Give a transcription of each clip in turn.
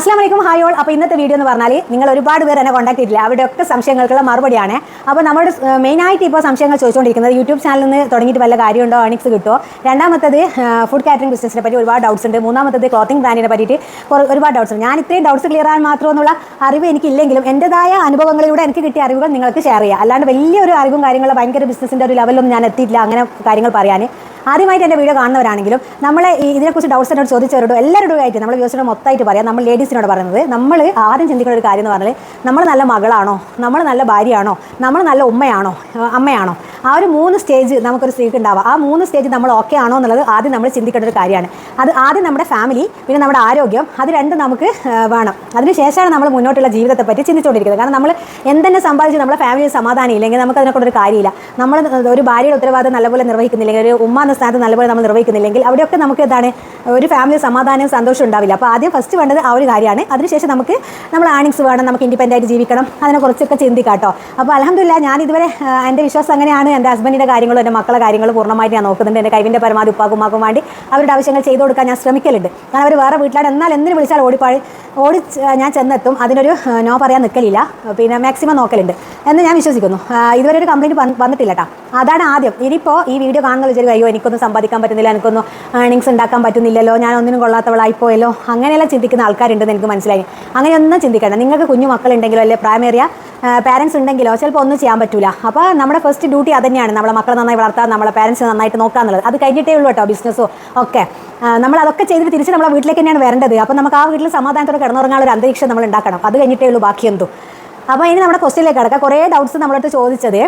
അസ്ലാം വലൈക്കും hi all അപ്പോൾ ഇന്നത്തെ വീഡിയോ എന്ന് പറഞ്ഞാൽ നിങ്ങൾ ഒരുപാട് പേര് എന്നെ കോൺടാക്ട് ചെയ്തില്ല അവിടെയൊക്കെ സംശയങ്ങൾക്കുള്ള മറുപടിയാണ്. അപ്പോൾ നമ്മുടെ മെയിനായിട്ട് ഇപ്പോൾ സംശയങ്ങൾ ചോദിച്ചുകൊണ്ടിരിക്കുന്നത് യൂട്യൂബ് ചാനലിൽ നിന്ന് തുടങ്ങിയിട്ട് വല്ല കാര്യമുണ്ടോ? അണിക്സ് കിട്ടുമോ രണ്ടാമത്തത് ഫുഡ് കാറ്ററിംഗ് ബിസിനസിനെ പറ്റി ഒരുപാട് ഡൗട്ട്സ് ഉണ്ട്. മൂന്നാമത്തത് ക്ലോത്തിങ് ബ്രാൻഡിനെ പറ്റിയിട്ട് ഒരുപാട് ഡൗട്ട്സ് ഉണ്ട്. ഞാൻ ഇത്രയും ഡൗട്ട്സ് ക്ലിയർ ആകാൻ മാത്രമെന്നുള്ള അറിവ് എനിക്കില്ലെങ്കിലും എന്റെതായ അനുഭവങ്ങളിലൂടെ എനിക്ക് കിട്ടിയ അറിവുകൾ നിങ്ങൾക്ക് ഷെയർ ചെയ്യാം. അല്ലാണ്ട് വലിയൊരു അറിവും കാര്യങ്ങളും ഭയങ്കര ബിസിനസിന്റെ ഒരു ലെവലൊന്നും ഞാൻ എത്തിയിട്ടില്ല. അങ്ങനെ കാര്യങ്ങൾ പറയാൻ ആദ്യമായിട്ട് എന്റെ വീഡിയോ കാണുന്നവരാണെങ്കിലും നമ്മളെ ഈ ഇതിനെക്കുറിച്ച് ഡൗട്ട്സ് എന്നോട് ചോദിച്ചവരോടും എല്ലാവരോടും ആയിട്ട് നമ്മൾ വ്യൂസിനോട് മൊത്തമായിട്ട് പറയാം. നമ്മൾ ലേഡീസിനോട് പറയുന്നത് നമ്മൾ ആദ്യം ചിന്തിക്കുന്ന ഒരു കാര്യം എന്ന് പറഞ്ഞാൽ നമ്മൾ നല്ല മകളാണോ? നമ്മൾ നല്ല ഭാര്യയാണോ? നമ്മൾ നല്ല ഉമ്മയാണോ? അമ്മയാണോ? ആ ഒരു മൂന്ന് സ്റ്റേജ് നമുക്കൊരു സ്ത്രീക്ക് ഉണ്ടാവുക ആ മൂന്ന് സ്റ്റേജ് നമ്മൾ ഓക്കെ ആണോ എന്നുള്ളത് ആദ്യം നമ്മൾ ചിന്തിക്കേണ്ട ഒരു കാര്യമാണ്. അത് ആദ്യം നമ്മുടെ ഫാമിലി പിന്നെ നമ്മുടെ ആരോഗ്യം അത് രണ്ടും നമുക്ക് വേണം. അതിനുശേഷമാണ് നമ്മൾ മുന്നോട്ടുള്ള ജീവിതത്തെ പറ്റി ചിന്തിച്ചുകൊണ്ടിരിക്കുന്നത്. കാരണം നമ്മൾ എന്തെന്നെ സമ്പാദിച്ച് നമ്മുടെ ഫാമിലിയിൽ സമാധാനം ഇല്ലെങ്കിൽ നമുക്ക് അതിനെക്കൊണ്ടൊരു കാര്യമില്ല. നമ്മൾ ഒരു ഭാര്യയുടെ ഉത്തരവാദിത്തം നല്ലപോലെ നിർവഹിക്കുന്നില്ലെങ്കിൽ ഒരു ഉമ്മ എന്ന സ്ഥാനത്ത് നല്ലപോലെ നമ്മൾ നിർവഹിക്കുന്നില്ലെങ്കിൽ അവിടെയൊക്കെ നമുക്ക് എന്താണ് ഒരു ഫാമിലി സമാധാനവും സന്തോഷവും ഉണ്ടാവില്ല. അപ്പോൾ ആദ്യം ഫസ്റ്റ് വേണ്ടത് ആ ഒരു കാര്യമാണ്. അതിനുശേഷം നമുക്ക് നമ്മൾ ആണിങ്സ് വേണം നമുക്ക് ഇൻഡിപെൻഡന്റ് ആയിട്ട് ജീവിക്കണം അതിനെക്കുറിച്ചൊക്കെ ചിന്തിക്കാം കേട്ടോ. അപ്പോൾ അലഹമില്ല ഞാൻ ഇതുവരെ എന്റെ വിശ്വാസം അങ്ങനെയാണ്. എന്റെ ഹസ്ബൻഡിന്റെ കാര്യങ്ങളും എന്റെ മക്കളെ കാര്യങ്ങളും പൂർണമായിട്ട് ഞാൻ നോക്കുന്നുണ്ട്. എന്റെ കൈവിന്റെ പരമാവധി ഉപ്പാക്കുമാക്കും വേണ്ടി അവരുടെ ആവശ്യങ്ങൾ ചെയ്തു കൊടുക്കാൻ ഞാൻ ശ്രമിക്കലുണ്ട്. കാരണം അവർ വേറെ വീട്ടിലാണ്. എന്നാൽ എന്തിനു വിളിച്ചാൽ ഓടിപ്പാഴ് ഓടി ഞാൻ ചെന്നെത്തും. അതിനൊരു നോ പറയാൻ നിൽക്കലില്ല പിന്നെ മാക്സിമം നോക്കലുണ്ട്. എന്ന് ഞാൻ വിശ്വസിക്കുന്നു. ഇതുവരെ ഒരു കംപ്ലയിന്റ് വന്നിട്ടില്ല കേട്ടോ. അതാണ് ആദ്യം. ഇനിയിപ്പോൾ ഈ വീഡിയോ കാണുന്ന വിചാരിക്കും അയ്യോ എനിക്കൊന്നും സമ്പാദിക്കാൻ പറ്റുന്നില്ല എനിക്കൊന്നും ഏണിങ്സ് ഉണ്ടാക്കാൻ പറ്റുന്നില്ലല്ലോ ഞാൻ ഒന്നിനും കൊള്ളാത്തവളായിപ്പോയല്ലോ അങ്ങനെയെല്ലാം ചിന്തിക്കുന്ന ആൾക്കാരുണ്ടെന്ന് എനിക്ക് മനസ്സിലായി. അങ്ങനെയൊന്നും ചിന്തിക്കേണ്ട. നിങ്ങൾക്ക് കുഞ്ഞു മക്കളുണ്ടെങ്കിലോ അല്ലെ പ്രായമേറിയ പാരൻസ് ഉണ്ടെങ്കിലോ ചിലപ്പോൾ ഒന്നും ചെയ്യാൻ പറ്റില്ല അപ്പോൾ നമ്മുടെ ഫസ്റ്റ് ഡ്യൂട്ടി അത് തന്നെയാണ് നമ്മളെ മക്കളെ നന്നായി വളർത്താൻ നമ്മളെ പാരൻസ് നന്നായിട്ട് നോക്കുക അത് കഴിഞ്ഞിട്ടേ ഉള്ളൂ കേട്ടോ ബിസിനസ്സോ ഒക്കെ. നമ്മൾ അതൊക്കെ ചെയ്തിട്ട് തിരിച്ച് നമ്മളെ വീട്ടിലേക്ക് തന്നെയാണ് വരേണ്ടത്. അപ്പോൾ നമുക്ക് ആ വീട്ടിൽ സമാധാനത്തോടെ കിടന്നുറങ്ങാനുള്ള ഒരു അന്തരീക്ഷം നമ്മൾ ഉണ്ടാക്കണം. അത് കഴിഞ്ഞിട്ടേ ഉള്ളൂ ബാക്കി എന്തോ അപ്പോൾ ഇനി നമ്മുടെ ക്വസ്റ്റിലേക്ക് കിടക്കാം. കുറേ ഡൗട്ട്സ് നമ്മളടുത്ത് ചോദിച്ചത്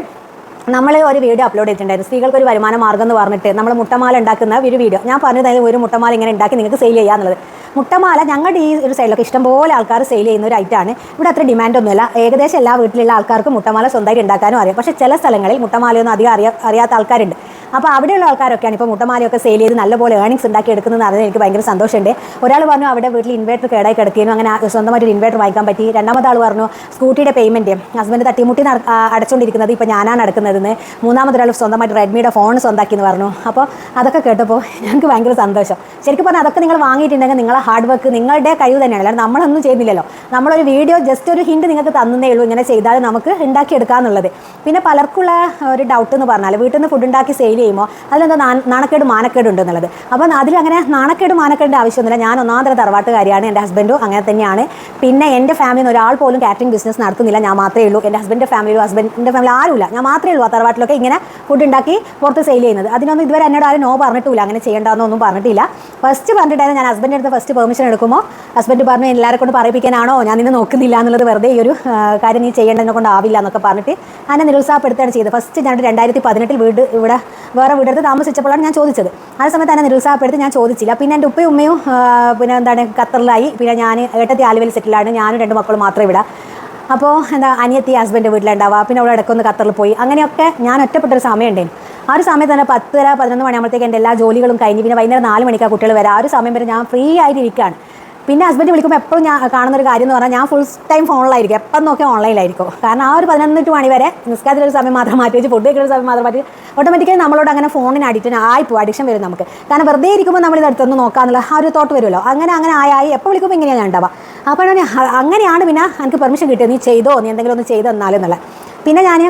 നമ്മൾ ഒരു വീഡിയോ അപ്ലോഡ് ചെയ്തിട്ടുണ്ടായിരുന്നു. സ്ത്രീകൾക്ക് ഒരു വരുമാന മാർഗം എന്ന് പറഞ്ഞിട്ട് നമ്മൾ മുട്ടമാല ഉണ്ടാക്കുന്ന ഒരു വീഡിയോ. ഞാൻ പറഞ്ഞതായാലും ഒരു മുട്ടമാല ഇങ്ങനെ ഉണ്ടാക്കി നിങ്ങൾക്ക് സെയിൽ ചെയ്യാന്നുള്ളത്. മുട്ടമാല ഞങ്ങളുടെ ഈ ഒരു സൈഡിലൊക്കെ ഇഷ്ടംപോലെ ആൾക്കാർ സെയിൽ ചെയ്യുന്ന ഒരു ഐറ്റമാണ് ഇവിടെ അത്ര ഡിമാൻഡ് ഒന്നുമില്ല. ഏകദേശം എല്ലാ വീട്ടിലുള്ള ആൾക്കാർക്കും മുട്ടമാല സ്വന്തമായിട്ട് ഉണ്ടാക്കാനും അറിയാം. പക്ഷേ ചില സ്ഥലങ്ങളിൽ മുട്ടമാലയൊന്നും അധികം അറിയാ അറിയാത്ത ആൾക്കാരുണ്ട്. അപ്പോൾ അവിടെയുള്ള ആൾക്കാരൊക്കെയാണ് ഇപ്പോൾ മുട്ടമാലയൊക്കെ സെയിൽ ചെയ്ത് നല്ലപോലെ ഏണിങ്സ് ഉണ്ടാക്കി എടുക്കുന്നതെന്ന് അറിയാൻ എനിക്ക് ഭയങ്കര സന്തോഷമുണ്ട്. ഒരാൾ പറഞ്ഞു അവിടെ വീട്ടിൽ ഇൻവേർട്ടർ കേടായി കിടക്കുന്നു അങ്ങനെ സ്വന്തമായിട്ട് ഒരു ഇൻവേർട്ടർ വാങ്ങിക്കാൻ പറ്റി. രണ്ടാമത്തെ ആൾ പറഞ്ഞു സ്കൂട്ടിയുടെ പേയ്മെന്റ് ഹസ്ബൻഡ് തട്ടിമുട്ടി അടച്ചുകൊണ്ടിരിക്കുന്നത് ഇപ്പോൾ ഞാനാണ് അടക്കുന്നതെന്ന്. മൂന്നാമതൊരാൾ സ്വന്തമായിട്ട് റെഡ്മിയുടെ ഫോൺ സ്വന്തമാക്കി എന്ന് പറഞ്ഞു. അപ്പോൾ അതൊക്കെ കേട്ടപ്പോൾ ഞങ്ങൾക്ക് ഭയങ്കര സന്തോഷം. ശരിക്കും പറഞ്ഞാൽ അതൊക്കെ നിങ്ങൾ വാങ്ങിയിട്ടുണ്ടെങ്കിൽ നിങ്ങളെ ഹാർഡ് വർക്ക് നിങ്ങളുടെ കഴിവ് തന്നെയാണ്. അല്ലാതെ നമ്മളൊന്നും ചെയ്യുന്നില്ലല്ലോ നമ്മളൊരു വീഡിയോ ജസ്റ്റ് ഒരു ഹിൻഡ് നിങ്ങൾക്ക് തന്നേ ഉള്ളൂ ഇങ്ങനെ ചെയ്താൽ നമുക്ക് ഉണ്ടാക്കിയെടുക്കാന്നുള്ളത്. പിന്നെ പലർക്കുള്ള ഒരു ഡൗട്ട് എന്ന് പറഞ്ഞാൽ വീട്ടിൽ നിന്ന് ഫുഡ് ഉണ്ടാക്കി സെയിൽ ചെയ്യുമ്പോൾ അതിലെന്താ നാണക്കേട് മാനക്കേട് ഉണ്ടെന്നുള്ളത് അപ്പോൾ അതിൽ അങ്ങനെ നാണക്കേട് മാനക്കേടിന്റെ ആവശ്യമൊന്നുമില്ല. ഞാൻ ഒന്നാന്തര തറവാട്ടുകാരിയാണ് എന്റെ ഹസ്ബൻഡും അങ്ങനെ തന്നെയാണ്. പിന്നെ എന്റെ ഫാമിലിയിൽ നിന്ന് ഒരാൾ പോലും കാറ്ററിംഗ് ബിസിനസ് നടത്തുന്നില്ല ഞാൻ മാത്രമേ ഉള്ളൂ. എന്റെ ഹസ്ബൻഡിന്റെ ഫാമിലിയിലും ഹസ്ബൻഡിന്റെ ഫാമിലി ആരുമില്ല. ഞാൻ മാത്രമേ ഉള്ളൂ ആ തറവാട്ടിലൊക്കെ ഇങ്ങനെ ഫുഡ് ഉണ്ടാക്കി പുറത്ത് സെയിൽ ചെയ്യുന്നത്. അതിനൊന്നും ഇതുവരെ എന്നോട് ആരും നോ പറഞ്ഞിട്ടില്ല അങ്ങനെ ചെയ്യേണ്ടതെന്നൊന്നും പറഞ്ഞിട്ടില്ല. ഫസ്റ്റ് പറഞ്ഞിട്ടായിരുന്നു ഞാൻ ഹസ്ബൻഡിന്റെ അടുത്ത് ഫസ്റ്റ് പെർമിഷൻ എടുക്കുമ്പോൾ ഹസ്ബൻഡ് പറഞ്ഞു എല്ലാവരെ കൊണ്ട് പറയിപ്പിക്കാനാണോ? ഞാൻ നിന്നെ നോക്കുന്നില്ല എന്നുള്ളത് വെറുതെ ഈ ഒരു കാര്യം നീ ചെയ്യേണ്ടതിനെ കൊണ്ട് ആവില്ല എന്നൊക്കെ പറഞ്ഞിട്ട് എന്നെ നിരുത്സാഹപ്പെടുത്തുകയാണ് ചെയ്തത്. ഫസ്റ്റ് ഞാൻ രണ്ടായിരത്തി പതിനെട്ടിൽ വീട് ഇവിടെ വേറെ വീടെടുത്ത് താമസിച്ചപ്പോഴാണ് ഞാൻ ചോദിച്ചത്. ആ സമയത്ത് എന്നെ നിരുത്സാഹപ്പെടുത്തി ഞാൻ ചോദിച്ചില്ല. പിന്നെ എന്റെ ഉപ്പയും ഉമ്മയും പിന്നെ എന്താണ് ഖത്തറിലായി. പിന്നെ ഞാൻ ഏട്ടത്തി ആലുവയിൽ സെറ്റിലാണ്. ഞാനും രണ്ട് മക്കളും മാത്രമേ ഇവിടെ. അപ്പോൾ എന്താ അനിയത്തി ഹസ്ബൻഡ് വീട്ടിലുണ്ടാവുക. പിന്നെ അവിടെ ഇടയ്ക്കൊന്ന് ഖത്തറിൽ പോയി. അങ്ങനെയൊക്കെ ഞാൻ ഒറ്റപ്പെട്ടൊരു സമയം ഉണ്ടായിരുന്നു ആ ഒരു സമയത്ത് തന്നെ പത്തര പതിനൊന്ന് മണിയാകുമ്പോഴത്തേക്ക് എന്റെ എല്ലാ ജോലികളും കഴിഞ്ഞ് പിന്നെ വൈകുന്നേരം നാല് മണിക്കാണ് കുട്ടികൾ വരാം. ആ ഒരു സമയം വരെ ഞാൻ ഫ്രീ ആയിട്ട് ഇരിക്കുകയാണ് പിന്നെ ഹസ്ബൻഡ് വിളിക്കുമ്പോൾ എപ്പോഴും ഞാൻ കാണുന്ന ഒരു കാര്യം എന്ന് പറഞ്ഞാൽ ഞാൻ ഫുൾ ടൈം ഫോണിലായിരിക്കും എപ്പം നോക്കിയാൽ ഓൺലൈനിലായിരിക്കും കാരണം ആ ഒരു പതിനൊന്നിട്ട് മണി വരെ നിസ്കാരത്തിൽ ഒരു സമയം മാത്രം മാറ്റി വെച്ച് ഫുഡ് കഴിക്കുന്ന സമയം മാത്രം മാറ്റി ഓട്ടോമാറ്റിക്കലി നമ്മളോട് അങ്ങനെ ഫോണിന് അഡിക്റ്റ് ആയിപ്പോൾ അഡിക്ഷൻ വരും നമുക്ക്. കാരണം വെറുതെ ഇരിക്കുമ്പോൾ നമ്മൾ ഇത് അടുത്തൊന്ന് നോക്കാന്നുള്ള ആ ഒരു തോട്ട് വരുമല്ലോ. അങ്ങനെ അങ്ങനെ ആയി എപ്പോൾ വിളിക്കുമ്പോൾ ഇങ്ങനെയാണ് ഉണ്ടാവുക. അപ്പോഴാണ് അങ്ങനെയാണ് പിന്നെ എനിക്ക് പെർമിഷൻ കിട്ടിയത്. നീ ചെയ്തോ? നീ എന്തെങ്കിലും ഒന്ന് ചെയ്തു തന്നാലും എന്നുള്ളത്. പിന്നെ ഞാൻ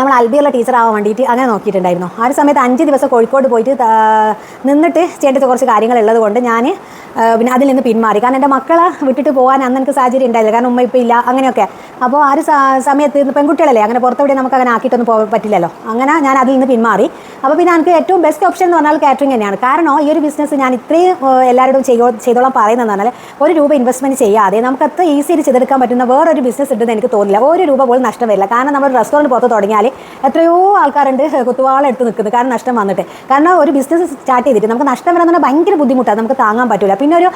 നമ്മൾ അൽബിയുള്ള ടീച്ചർ ആവാൻ വേണ്ടിയിട്ട് അങ്ങനെ നോക്കിയിട്ടുണ്ടായിരുന്നു. ആ ഒരു സമയത്ത് അഞ്ച് ദിവസം കോഴിക്കോട് പോയിട്ട് നിന്നിട്ട് ചെയ്യേണ്ടത് കുറച്ച് കാര്യങ്ങൾ ഉള്ളത് കൊണ്ട് ഞാൻ പിന്നെ അതിൽ നിന്ന് പിന്മാറി. കാരണം എന്റെ മക്കളെ വിട്ടിട്ട് പോകാൻ അന്ന് എനിക്ക് സാഹചര്യം ഉണ്ടായില്ല. കാരണം ഉമ്മ ഇപ്പം ഇല്ല അങ്ങനെയൊക്കെ. അപ്പോൾ ആ ഒരു സമയത്ത് പെൺകുട്ടികളല്ലേ അങ്ങനെ പുറത്തെവിടെ നമുക്ക് അങ്ങനെ ആക്കിയിട്ടൊന്നും പോകാൻ പറ്റില്ലല്ലോ. അങ്ങനെ ഞാൻ അതിൽ നിന്ന് പിന്മാറി. അപ്പോൾ പിന്നെ എനിക്ക് ഏറ്റവും ബെസ്റ്റ് ഓപ്ഷൻ എന്ന് പറഞ്ഞാൽ കാറ്ററിംഗ് തന്നെയാണ്. കാരണം ഈ ഒരു ബിസിനസ് ഞാൻ ഇത്രയും എല്ലാവരോടും ചെയ്യോ ചെയ്തോളാം പറയുന്നതെന്ന് പറഞ്ഞാൽ ഒരു രൂപ ഇൻവെസ്റ്റ്മെന്റ് ചെയ്യാതെ നമുക്ക് അത്ര ഈസിയായിട്ട് ചെയ്തെടുക്കാൻ പറ്റുന്ന വേറൊരു ബിസിനസ് ഉണ്ടെന്ന് എനിക്ക് തോന്നില്ല ഒരു രൂപ പോലും നഷ്ടം വരില്ല. കാരണം നമ്മൾ റെസ്റ്റോറന്റ് പുറത്ത് തുടങ്ങിയാൽ എത്രയോ ആൾക്കാരുണ്ട് കുത്തുവാളം എടുത്ത് നിൽക്കുന്നത്. കാരണം നഷ്ടം വന്നിട്ട്. കാരണം ഒരു ബിസിനസ് സ്റ്റാർട്ട് ചെയ്തിട്ട് നമുക്ക് നഷ്ടം വരാൻ പറഞ്ഞാൽ ഭയങ്കര ബുദ്ധിമുട്ടാണ്. നമുക്ക് താങ്ങാൻ പറ്റില്ല പിന്നെ ഒരു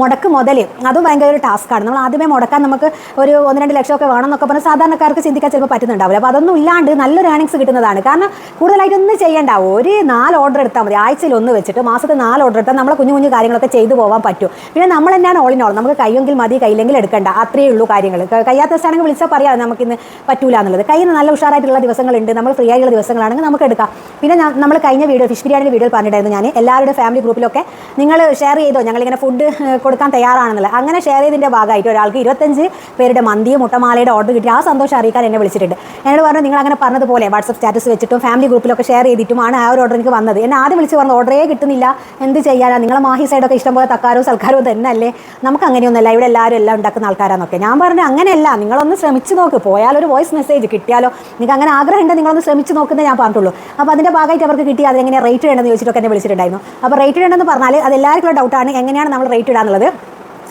മുടക്ക് മുതൽ അതും ഭയങ്കര ഒരു ടാസ്ക്കാണ് നമ്മൾ ആദ്യമേ മുടക്കാൻ നമുക്ക് ഒരു ഒന്ന് രണ്ട് ലക്ഷമൊക്കെ വേണം എന്നൊക്കെ പറഞ്ഞാൽ സാധാരണക്കാർക്ക് ചിന്തിക്കാൻ ചിലപ്പോൾ പറ്റുന്നുണ്ടാവില്ല. അപ്പോൾ അതൊന്നും ഇല്ലാണ്ട് നല്ലൊരു ഏണിങ്സ് കിട്ടുന്നതാണ്. കാരണം കൂടുതലായിട്ടൊന്നും ചെയ്യേണ്ടാവും. ഒരു നാല് ഓർഡർ എടുത്താൽ മതി. ആഴ്ചയിൽ ഒന്ന് വെച്ചിട്ട് മാസത്തിൽ നാല് ഓർഡർ എടുത്താൽ നമ്മളെ കുഞ്ഞു കുഞ്ഞു കാര്യങ്ങളൊക്കെ ചെയ്തു പോകാൻ പറ്റും. പിന്നെ നമ്മൾ തന്നെയാണ് ഓൾ നമുക്ക് കയ്യെങ്കിൽ മതി കയ്യിലെങ്കിൽ എടുക്കണ്ട. അത്രയേ ഉള്ളൂ കാര്യങ്ങൾ. കയ്യാത്ത സ്ഥലങ്ങൾ വിളിച്ചാൽ പറയാം നമുക്കിന്ന് പറ്റൂല എന്നുള്ളത്. കയ്യിൽ നല്ല ഉഷാറായിട്ടുള്ള ദിവസങ്ങളുണ്ട്. നമ്മൾ ഫ്രീ ആയിട്ടുള്ള ദിവസങ്ങളാണെങ്കിൽ നമുക്ക് എടുക്കാം. പിന്നെ നമ്മൾ കഴിഞ്ഞ വീഡിയോ ഫിഷ് ബിരിയാണി വീഡിയോ പറഞ്ഞിട്ടായിരുന്നു ഞാൻ. എല്ലാവരുടെ ഫാമിലി ഗ്രൂപ്പിലൊക്കെ നിങ്ങൾ ഷെയർ ചെയ്തോ? ഞങ്ങളിങ്ങനെ ഫുഡ് കൊടുക്കാൻ തയ്യാറാണെന്നുള്ളത് അങ്ങനെ ഷെയർ ചെയ്തതിന്റെ ഭാഗമായിട്ട് ഒരാൾക്ക് ഇരുപത്തഞ്ച് പേരുടെ മന്തിയും മുട്ടമാലയുടെ ഓർഡർ കിട്ടി. ആ സന്തോഷം അറിയിക്കാൻ എന്നെ വിളിച്ചിട്ടുണ്ട്. എന്നോട് പറഞ്ഞു നിങ്ങൾ അങ്ങനെ പറഞ്ഞതുപോലെ വാട്സപ്പ് സ്റ്റാറ്റസ് വെച്ചിട്ടും ഫാമിലി ഗ്രൂപ്പിലൊക്കെ ഷെയർ ചെയ്തിട്ടുമാണ് ആ ഒരു ഓർഡർ എനിക്ക് വന്നത്. എന്നെ ആദ്യം വിളിച്ച് പറഞ്ഞു ഓർഡറേ കിട്ടുന്നില്ല. എന്ത് ചെയ്യാനാണ് നിങ്ങളെ മാഹി സൈഡൊക്കെ ഇഷ്ടംപോലെ തക്കാരവും സൽക്കാരോ തന്നെ അല്ലേ നമുക്ക് അങ്ങനെയൊന്നുമല്ല. ഇവിടെ എല്ലാവരും എല്ലാം ഉണ്ടാക്കുന്ന ആൾക്കാരാന്നൊക്കെ. ഞാൻ പറഞ്ഞു അങ്ങനെയല്ല. നിങ്ങളൊന്ന് ശ്രമിച്ചു നോക്ക്. പോയാലൊരു വോയിസ് മെസ്സേജ് കിട്ടിയാലോ? നിങ്ങൾക്ക് അങ്ങനെ ആഗ്രഹം ഉണ്ട് നിങ്ങളൊന്ന് ശ്രമിച്ച് നോക്കുന്നേ ഞാൻ പറഞ്ഞുള്ളൂ അപ്പോൾ അതിന്റെ ഭാഗമായിട്ട് അവർക്ക് കിട്ടി അതെങ്ങനെ റേറ്റ് വേണമെന്ന് ചോദിച്ചിട്ടൊക്കെ എന്നെ വിളിച്ചിട്ടുണ്ടായിരുന്നു. അപ്പോൾ റേറ്റ് വേണമെന്ന് പറഞ്ഞാൽ അത് എല്ലാവർക്കും ഡൗട്ടാണ് എങ്ങനെയാണ് നമ്മൾ റേറ്റ് ഇടാന്നുള്ളത്.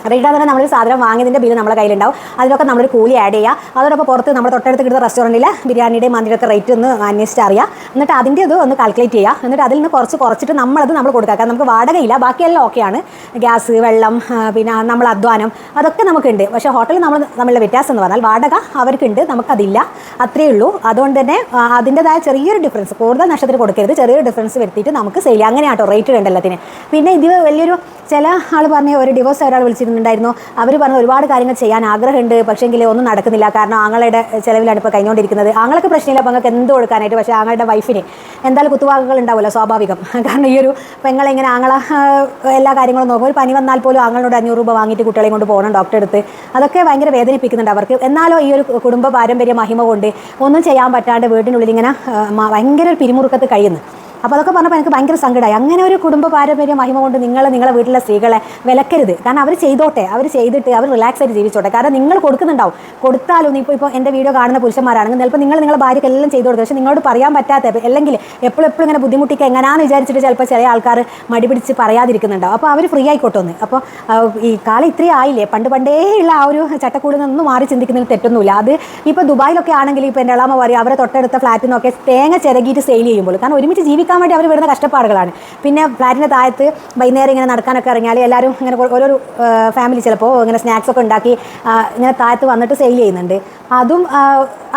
റേറ്റ് തന്നെ നമ്മൾ സാധനം വാങ്ങിയതിന്റെ ബില്ല് നമ്മുടെ കയ്യിലുണ്ടാവും. അതിലൊക്കെ നമ്മളൊരു കൂലി ആഡ് ചെയ്യുക അതോടൊപ്പം പുറത്ത് നമ്മൾ തൊട്ടടുത്ത് കിട്ടുന്ന റെസ്റ്റോറന്റിൽ ബിരിയാണിയുടെയും മന്തിയുടെ റേറ്റ് ഒന്ന് അന്വേഷിച്ച് അറിയുക എന്നിട്ട് അതിന്റെ ഇത് ഒന്ന് കാൽക്കുലേറ്റ് ചെയ്യുക എന്നിട്ട് അതിൽ നിന്ന് കുറച്ച് കുറച്ചിട്ട് നമ്മളത് നമ്മൾ കൊടുക്കുക കാരണം നമുക്ക് വാടകയില്ല ബാക്കിയെല്ലാം ഓക്കെയാണ് ഗ്യാസ് വെള്ളം പിന്നെ നമ്മൾ അധ്വാനം അതൊക്കെ നമുക്കുണ്ട്. പക്ഷേ ഹോട്ടലിൽ നമ്മൾ നമ്മളുടെ വ്യത്യാസം എന്ന് പറഞ്ഞാൽ വാടക അവർക്കുണ്ട് നമുക്കതില്ല. അത്രയേ ഉള്ളൂ. അതുകൊണ്ട് തന്നെ അതിന്റെതായ ചെറിയൊരു ഡിഫറൻസ് കൂടുതൽ നഷ്ടത്തിൽ കൊടുക്കരുത്. ചെറിയൊരു ഡിഫറൻസ് വരുത്തിയിട്ട് നമുക്ക് സെയിൽ ചെയ്യാം. അങ്ങനെ ആട്ടോ റേറ്റ് എല്ലാത്തിന്. പിന്നെ ഇത് വലിയൊരു ചില ആൾ പറഞ്ഞ ഒരു ഡിവോഴ്സ് ഒരാൾ വിളിച്ചിട്ടുണ്ടായിരുന്നു അവർ പറഞ്ഞ ഒരുപാട് കാര്യങ്ങൾ ചെയ്യാൻ ആഗ്രഹമുണ്ട്. പക്ഷേങ്കിൽ ഒന്നും നടക്കുന്നില്ല. കാരണം ആങ്ങളുടെ ചിലവിലാണ് ഇപ്പോൾ കഴിഞ്ഞുകൊണ്ടിരിക്കുന്നത് ആങ്ങൾക്ക് പ്രശ്നമില്ല. അപ്പോൾ നിങ്ങൾക്ക് എന്ത് കൊടുക്കാനായിട്ട്? പക്ഷേ ആങ്ങളുടെ വൈഫിന് എന്തായാലും കുത്തുവാക്കുകൾ ഉണ്ടാവുമല്ലോ സ്വാഭാവികം. കാരണം ഈ ഒരു പെങ്ങളെ ഇങ്ങനെ ആങ്ങള എല്ലാ കാര്യങ്ങളും നോക്കും. ഒരു പനി വന്നാൽ പോലും ആങ്ങളോട് അഞ്ഞൂറ് രൂപ വാങ്ങിയിട്ട് കുട്ടികളെ കൊണ്ട് പോകണം ഡോക്ടറെ അടുത്ത്. അതൊക്കെ ഭയങ്കര വേദനിപ്പിക്കുന്നുണ്ട് അവർക്ക്. എന്നാലോ ഈ ഒരു കുടുംബ പാരമ്പര്യ മഹിമ കൊണ്ട് ഒന്നും ചെയ്യാൻ പറ്റാണ്ട് വീടിനുള്ളിൽ ഇങ്ങനെ ഭയങ്കര പിരിമുറുക്കത്ത് കഴിയുന്നു. അപ്പോൾ അതൊക്കെ പറഞ്ഞപ്പോൾ എനിക്ക് ഭയങ്കര സങ്കടമായി അങ്ങനെ ഒരു കുടുംബ പാരമ്പര്യ മഹിമ കൊണ്ട് നിങ്ങൾ നിങ്ങളെ വീട്ടിലെ സ്ത്രീകളെ വിലക്കരുത്. കാരണം അവർ ചെയ്തോട്ടെ അവർ ചെയ്തിട്ട് അവർ റിലാക്സ് ആയിട്ട് ജീവിച്ചോട്ടെ. കാരണം നിങ്ങൾ കൊടുക്കുന്നുണ്ടാവും. കൊടുത്താലും ഇപ്പോൾ ഇപ്പോൾ എന്റെ വീഡിയോ കാണുന്ന പുരുഷന്മാരാണെങ്കിൽ ചിലപ്പോൾ നിങ്ങൾ നിങ്ങളുടെ ഭാര്യയ്ക്ക് എല്ലാം ചെയ്തു കൊടുക്കുക പക്ഷേ നിങ്ങളോട് പറയാൻ പറ്റാത്ത അല്ലെങ്കിൽ എപ്പോഴും എപ്പോഴും ഇങ്ങനെ ബുദ്ധിമുട്ടിക്കുക എങ്ങനെയാണെന്ന് വിചാരിച്ചിട്ട് ചിലപ്പോൾ ചില ആൾക്കാർ മടി പിടിച്ച് പറയാതിരിക്കുന്നുണ്ടാവും. അപ്പോൾ അവർ ഫ്രീ ആയിക്കോട്ടെ ഒന്ന് അപ്പോൾ ഈ കാലം ഇത്രയും ആയില്ലേ? പണ്ട് പണ്ടേ ഉള്ള ആ ഒരു ചട്ടക്കൂടിൽ നിന്നൊന്നും മാറി ചിന്തിക്കുന്നതിൽ തെറ്റൊന്നുമില്ല. അത് ഇപ്പോൾ ദുബായിലൊക്കെ ആണെങ്കിൽ ഇപ്പോൾ എന്റെ ഇളാമ പറയും അവരെ തൊട്ടടുത്ത ഫ്ലാറ്റിൽ നിന്നൊക്കെ തേങ്ങ ചിരകിയിട്ട് സെയിൽ ചെയ്യുമ്പോൾ. കാരണം ഒരുമിച്ച് ജീവിക്കാൻ വേണ്ടി അവർ വരുന്ന കഷ്ടപ്പാടുകളാണ്. പിന്നെ ഫ്ലാറ്റിന്റെ താഴത്ത് വൈകുന്നേരം ഇങ്ങനെ നടക്കാനൊക്കെ ഇറങ്ങിയാൽ എല്ലാവരും ഇങ്ങനെ ഓരോ ഫാമിലി ചിലപ്പോൾ ഇങ്ങനെ സ്നാക്സ് ഒക്കെ ഉണ്ടാക്കി ഇങ്ങനെ താഴത്ത് വന്നിട്ട് സെയിൽ ചെയ്യുന്നുണ്ട്. അതും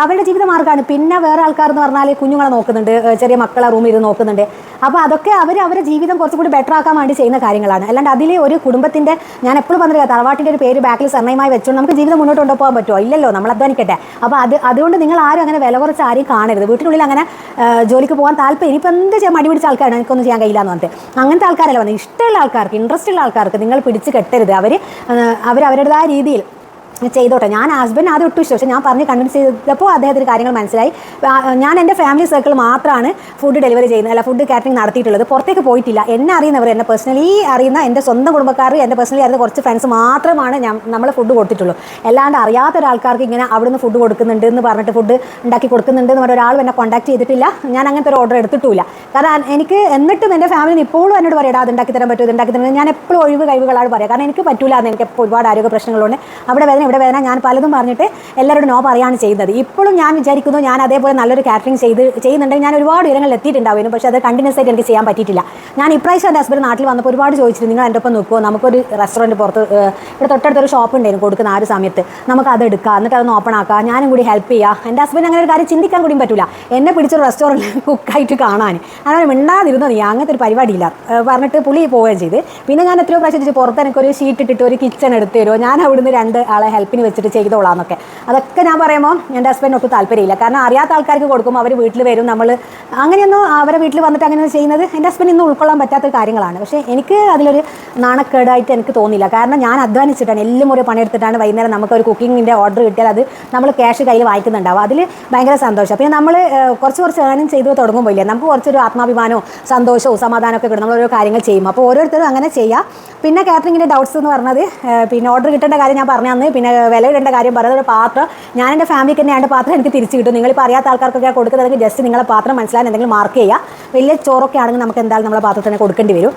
അവരുടെ ജീവിത മാർഗമാണ്. പിന്നെ വേറെ ആൾക്കാർ എന്ന് പറഞ്ഞാൽ കുഞ്ഞുങ്ങളെ നോക്കുന്നുണ്ട് ചെറിയ മക്കളെ റൂമിൽ ഇരുന്ന് നോക്കുന്നുണ്ട്. അപ്പോൾ അതൊക്കെ അവർ അവരുടെ ജീവിതം കുറച്ചുകൂടി ബെറ്റർ ആക്കാൻ വേണ്ടി ചെയ്യുന്ന കാര്യങ്ങളാണ്. അല്ലാണ്ട് അതിൽ ഒരു കുടുംബത്തിന്റെ ഞാൻ എപ്പോഴും പറഞ്ഞില്ല തറവാട്ടിന്റെ ഒരു പേര് ബാക്കിൽ സർണയമായി വെച്ചുകൊണ്ട് നമുക്ക് ജീവിതം മുന്നോട്ട് കൊണ്ടുപോകാൻ പറ്റുമോ? ഇല്ലല്ലോ നമ്മൾ അധ്വാനിക്കട്ടെ. അപ്പോൾ അത് അതുകൊണ്ട് നിങ്ങൾ ആരും അങ്ങനെ വില കുറച്ച് ആരെയും കാണരുത്. വീട്ടിനുള്ളിൽ അങ്ങനെ ജോലിക്ക് പോകാൻ താല്പര്യം ഇനിയിപ്പോൾ എന്ത് ചെയ്യാൻ മടി പിടിച്ച ആൾക്കാരാണ് എനിക്കൊന്നും ചെയ്യാൻ കഴിയില്ല എന്ന് പറഞ്ഞിട്ട്. അങ്ങനത്തെ ആൾക്കാരല്ല വന്നത് ഇഷ്ടമുള്ള ആൾക്കാർക്ക് ഇൻട്രസ്റ്റ് ഉള്ള ആൾക്കാർക്ക് നിങ്ങൾ പിടിച്ച് കെട്ടരുത്. അവർ അവരവരുടേതായ രീതിയിൽ ചെയ്തോട്ടെ. ഞാൻ ഹസ്ബൻഡ് ആദ്യം ഒട്ടും ഇഷ്ടം ഞാൻ പറഞ്ഞ് കൺവിൻസ് ചെയ്തപ്പോൾ അദ്ദേഹത്തിന് കാര്യങ്ങൾ മനസ്സിലായി. ഞാൻ എന്റെ ഫാമിലി സർക്കിൾ മാത്രമാണ് ഫുഡ് ഡെലിവറി ചെയ്യുന്നത്. അല്ല ഫുഡ് കാറ്ററിംഗ് നടത്തിയിട്ടുള്ളത്. പുറത്തേക്ക് പോയിട്ടില്ല. എന്നെ അറിയുന്നവർ എന്നെ പേഴ്സണലി അറിയുന്ന എന്റെ സ്വന്തം കുടുംബക്കാർ എന്റെ പേഴ്സണലി അറിയുന്ന കുറച്ച് ഫ്രണ്ട്സ് മാത്രമാണ് ഞാൻ നമ്മൾ ഫുഡ് കൊടുത്തിട്ടുള്ളൂ. അല്ലാണ്ട് അറിയാത്ത ഒരാൾക്കാർക്ക് ഇങ്ങനെ അവിടുന്ന് ഫുഡ് കൊടുക്കുന്നുണ്ട് എന്ന് പറഞ്ഞിട്ട് ഫുഡ് ഉണ്ടാക്കി കൊടുക്കുന്നുണ്ട് എന്ന് പറഞ്ഞ ഒരാളും എന്നെ കോൺടാക്ട് ചെയ്തിട്ടില്ല. ഞാൻ അങ്ങനത്തെ ഒരു ഓർഡർ എടുത്തിട്ടില്ല കാരണം എനിക്ക് എന്നിട്ടും എന്റെ ഫാമിലി ഇപ്പോഴും എന്നോട് പറയാം അത് ഉണ്ടാക്കി തരാൻ പറ്റുമോ? ഇത് ഉണ്ടാക്കി തരാൻ ഞാൻ എപ്പോഴും ഒഴിവ് കഴിവുകളാണ് പറയാം കാരണം എനിക്ക് പറ്റൂല എന്ന് എനിക്ക് ഒരുപാട് ആരോഗ്യ പ്രശ്നങ്ങളുണ്ട്. അവിടെ വേദന ഇവിടെ വേദന. ഞാൻ പലതും പറഞ്ഞിട്ട് എല്ലാവരോടും നോ പറയാണ് ചെയ്തത്. ഇപ്പോഴും ഞാൻ വിചാരിക്കുന്നു ഞാൻ അതേപോലെ നല്ലൊരു കാറ്ററിംഗ് ചെയ്ത് ചെയ്യുന്നുണ്ടെങ്കിൽ ഞാൻ ഒരുപാട് ഉയരങ്ങളിൽ എത്തിയിട്ടുണ്ടാവുന്നു പക്ഷേ അത് കണ്ടിന്യൂസ് ആയിട്ട് എനിക്ക് ചെയ്യാൻ പറ്റിയിട്ടില്ല. ഞാൻ ഇപ്രാവശ്യം എന്റെ ഹസ്ബൻഡ് നാട്ടിൽ വന്നപ്പോൾ ഒരുപാട് ചോദിച്ചിട്ട് നിങ്ങൾ എന്റെ ഒപ്പം നിൽക്കുമോ നമുക്കൊരു റെസ്റ്റോറന്റ് പുറത്ത് ഇവിടെ തൊട്ടടുത്തൊരു ഷോപ്പ് ഉണ്ടായിരുന്നു കൊടുക്കുന്ന ആ ഒരു സമയത്ത്. നമുക്ക് അത് എടുക്കാം എന്നിട്ട് അതൊന്ന് ഓപ്പൺ ആക്കാം. ഞാനും കൂടി ഹെൽപ്പ് ചെയ്യാം. എന്റെ ഹസ്ബൻഡ് അങ്ങനെ ഒരു കാര്യം ചിന്തിക്കാൻ കൂടിയും പറ്റില്ല എന്നെ പിടിച്ചൊരു റെസ്റ്റോറന്റിൽ കുക്കായിട്ട് കാണാൻ. അങ്ങനെ മിണ്ടാതിരുന്നത് നീ അങ്ങനത്തെ ഒരു പരിപാടിയില്ല പറഞ്ഞിട്ട് പുളി പോവുകയും ചെയ്ത്. പിന്നെ ഞാൻ എത്രയോ പ്രാവശ്യം പുറത്ത് എനിക്കൊരു ഷീറ്റ് ഇട്ടിട്ട് ഒരു കിച്ചൺ എടുത്ത് തരുമോ ഞാൻ അവിടുന്ന് രണ്ട് ആളെ ഹെൽപ്പിന് വെച്ചിട്ട് ചെയ്തോളാം എന്നൊക്കെ അതൊക്കെ ഞാൻ പറയുമ്പോൾ എന്റെ ഹസ്ബൻഡ് ഒട്ടും താല്പര്യമില്ല. കാരണം അറിയാത്ത ആൾക്കാർക്ക് കൊടുക്കും അവർ വീട്ടിൽ വരും നമ്മൾ അങ്ങനെയൊന്നും അവരെ വീട്ടിൽ വന്നിട്ട് അങ്ങനെ ചെയ്യുന്നത് എന്റെ ഹസ്ബൻഡ് ഇന്നും ഉൾക്കൊള്ളാൻ പറ്റാത്ത കാര്യങ്ങളാണ്. പക്ഷേ എനിക്ക് അതിലൊരു നാണക്കേടായിട്ട് എനിക്ക് തോന്നില്ല കാരണം ഞാൻ അധ്വാനിച്ചിട്ടാണ് എല്ലാം ഒരു പണിയെടുത്തിട്ടാണ് വൈകുന്നേരം നമുക്ക് ഒരു കുക്കിങ്ങിന്റെ ഓർഡർ കിട്ടിയാൽ അത് നമ്മൾ ക്യാഷ് കയ്യിൽ വാങ്ങിക്കുന്നുണ്ടാവും. അതിൽ ഭയങ്കര സന്തോഷം. പിന്നെ നമ്മൾ കുറച്ച് കുറച്ച് ഏണിങ് ചെയ്ത് തുടങ്ങുമ്പോൾ ഇല്ലേ നമുക്ക് കുറച്ചൊരു ആത്മാഭിമാനവും സന്തോഷവും സമാധാനമൊക്കെ കിട്ടും. നമ്മൾ ഓരോ കാര്യങ്ങൾ ചെയ്യും അപ്പോൾ ഓരോരുത്തരും അങ്ങനെ ചെയ്യാം. പിന്നെ കാറ്ററിങ്ങിന്റെ ഡൗട്ട്സ് എന്ന് പറഞ്ഞത് പിന്നെ ഓർഡർ കിട്ടേണ്ട കാര്യം ഞാൻ പറഞ്ഞു തന്നു. പിന്നെ വില ഇടേണ്ട കാര്യം പറയുന്നത് ഒരു പാത്രം ഞാൻ എന്റെ ഫാമിലിക്ക് തന്നെ ആണ്ട് പാത്രം എനിക്ക് തിരിച്ചു കിട്ടും. നിങ്ങളിപ്പോൾ അറിയാത്ത ആൾക്കാർക്കൊക്കെ കൊടുക്കുന്നതെങ്കിൽ ജസ്റ്റ് നിങ്ങളെ പാത്രം മനസ്സിലാൻ എന്തെങ്കിലും മാർക്ക് ചെയ്യുക. വലിയ ചോറൊക്കെ ആണെങ്കിൽ നമുക്ക് എന്തായാലും നമ്മളെ തന്നെ കൊടുക്കേണ്ടി വരും.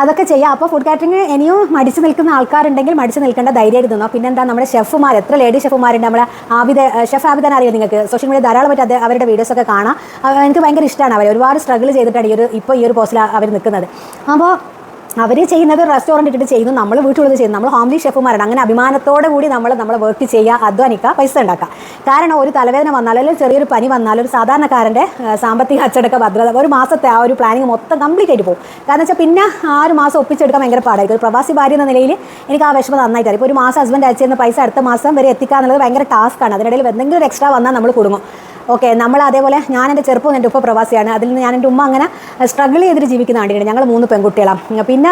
അതൊക്കെ ചെയ്യാം. അപ്പോൾ ഫുഡ് കാറ്ററിങ് ഇനിയും മടിച്ച് നിൽക്കുന്ന ആൾക്കാരുണ്ടെങ്കിൽ മടിച്ച് നിൽക്കേണ്ട ധൈര്യമായിട്ട് നിന്നോ. പിന്നെന്താ നമ്മുടെ ഷെഫുമാർ എത്ര ലേഡി ഷെഫുമാരുണ്ട് നമ്മുടെ ആവിത ഷെഫ് ആബിദാൻ അറിയാം നിങ്ങൾക്ക്. സോഷ്യൽ മീഡിയ ധാരാളം പറ്റി അത് അവരുടെ വീഡിയോസൊക്കെ കാണാം. എനിക്ക് ഭയങ്കര ഇഷ്ടമാണ് അവർ ഒരുപാട് സ്ട്രഗിൾ ചെയ്തിട്ടാണ് ഈ ഒരു ഇപ്പോൾ ഈ ഒരു പോസ്റ്റിൽ അവർ നിൽക്കുന്നത്. അപ്പോൾ അവർ ചെയ്യുന്നത് റെസ്റ്റോറന്റ് ഇട്ടിട്ട് ചെയ്യുന്നു നമ്മൾ വീട്ടിലുള്ളത് ചെയ്യുന്നു നമ്മൾ ഹോംലി ഷെഫുമാരാണ് അങ്ങനെ അഭിമാനത്തോടെ കൂടി നമ്മൾ നമ്മൾ വർക്ക് ചെയ്യുക അധ്വാനിക്കുക പൈസ ഉണ്ടാക്കുക. കാരണം ഒരു തലവേദന വന്നാലോ അല്ലെങ്കിൽ ചെറിയൊരു പനി വന്നാലോ ഒരു സാധാരണക്കാരന്റെ സാമ്പത്തിക അച്ചടക്ക ഭദ്രത ഒരു മാസത്തെ ആ ഒരു പ്ലാനിങ് മൊത്തം കംപ്ലീറ്റ് ആയിട്ട് പോകും. കാരണം വെച്ചാൽ പിന്നെ ആ ഒരു മാസം ഒപ്പിച്ചെടുക്കാൻ ഭയങ്കര പാടായിരിക്കും. ഒരു പ്രവാസി ഭാര്യ എന്ന നിലയിൽ എനിക്ക് ആ വിഷമം നന്നായിട്ട് ഇപ്പോൾ ഒരു മാസം ഹസ്ബൻഡ് അയച്ചിരുന്ന പൈസ അടുത്ത മാസം വരെ എത്തിക്കുക എന്നുള്ളത് ഭയങ്കര ടാസ്ക്കാണ് അതിനിടയിൽ എന്തെങ്കിലും ഒരു എക്സ്ട്രാ വന്നാൽ നമ്മൾ കുടുങ്ങും. ഓക്കെ നമ്മൾ അതേപോലെ ഞാൻ എന്റെ ചെറുപ്പം എന്റെ ഉപ്പ പ്രവാസിയാണ്. അതിൽ നിന്ന് ഞാൻ എന്റെ ഉമ്മ അങ്ങനെ സ്ട്രഗിൾ ചെയ്തിട്ട് ജീവിക്കുന്ന കണ്ടിട്ടുണ്ട് ഞങ്ങൾ മൂന്ന് പെൺകുട്ടികളാണ് പിന്നെ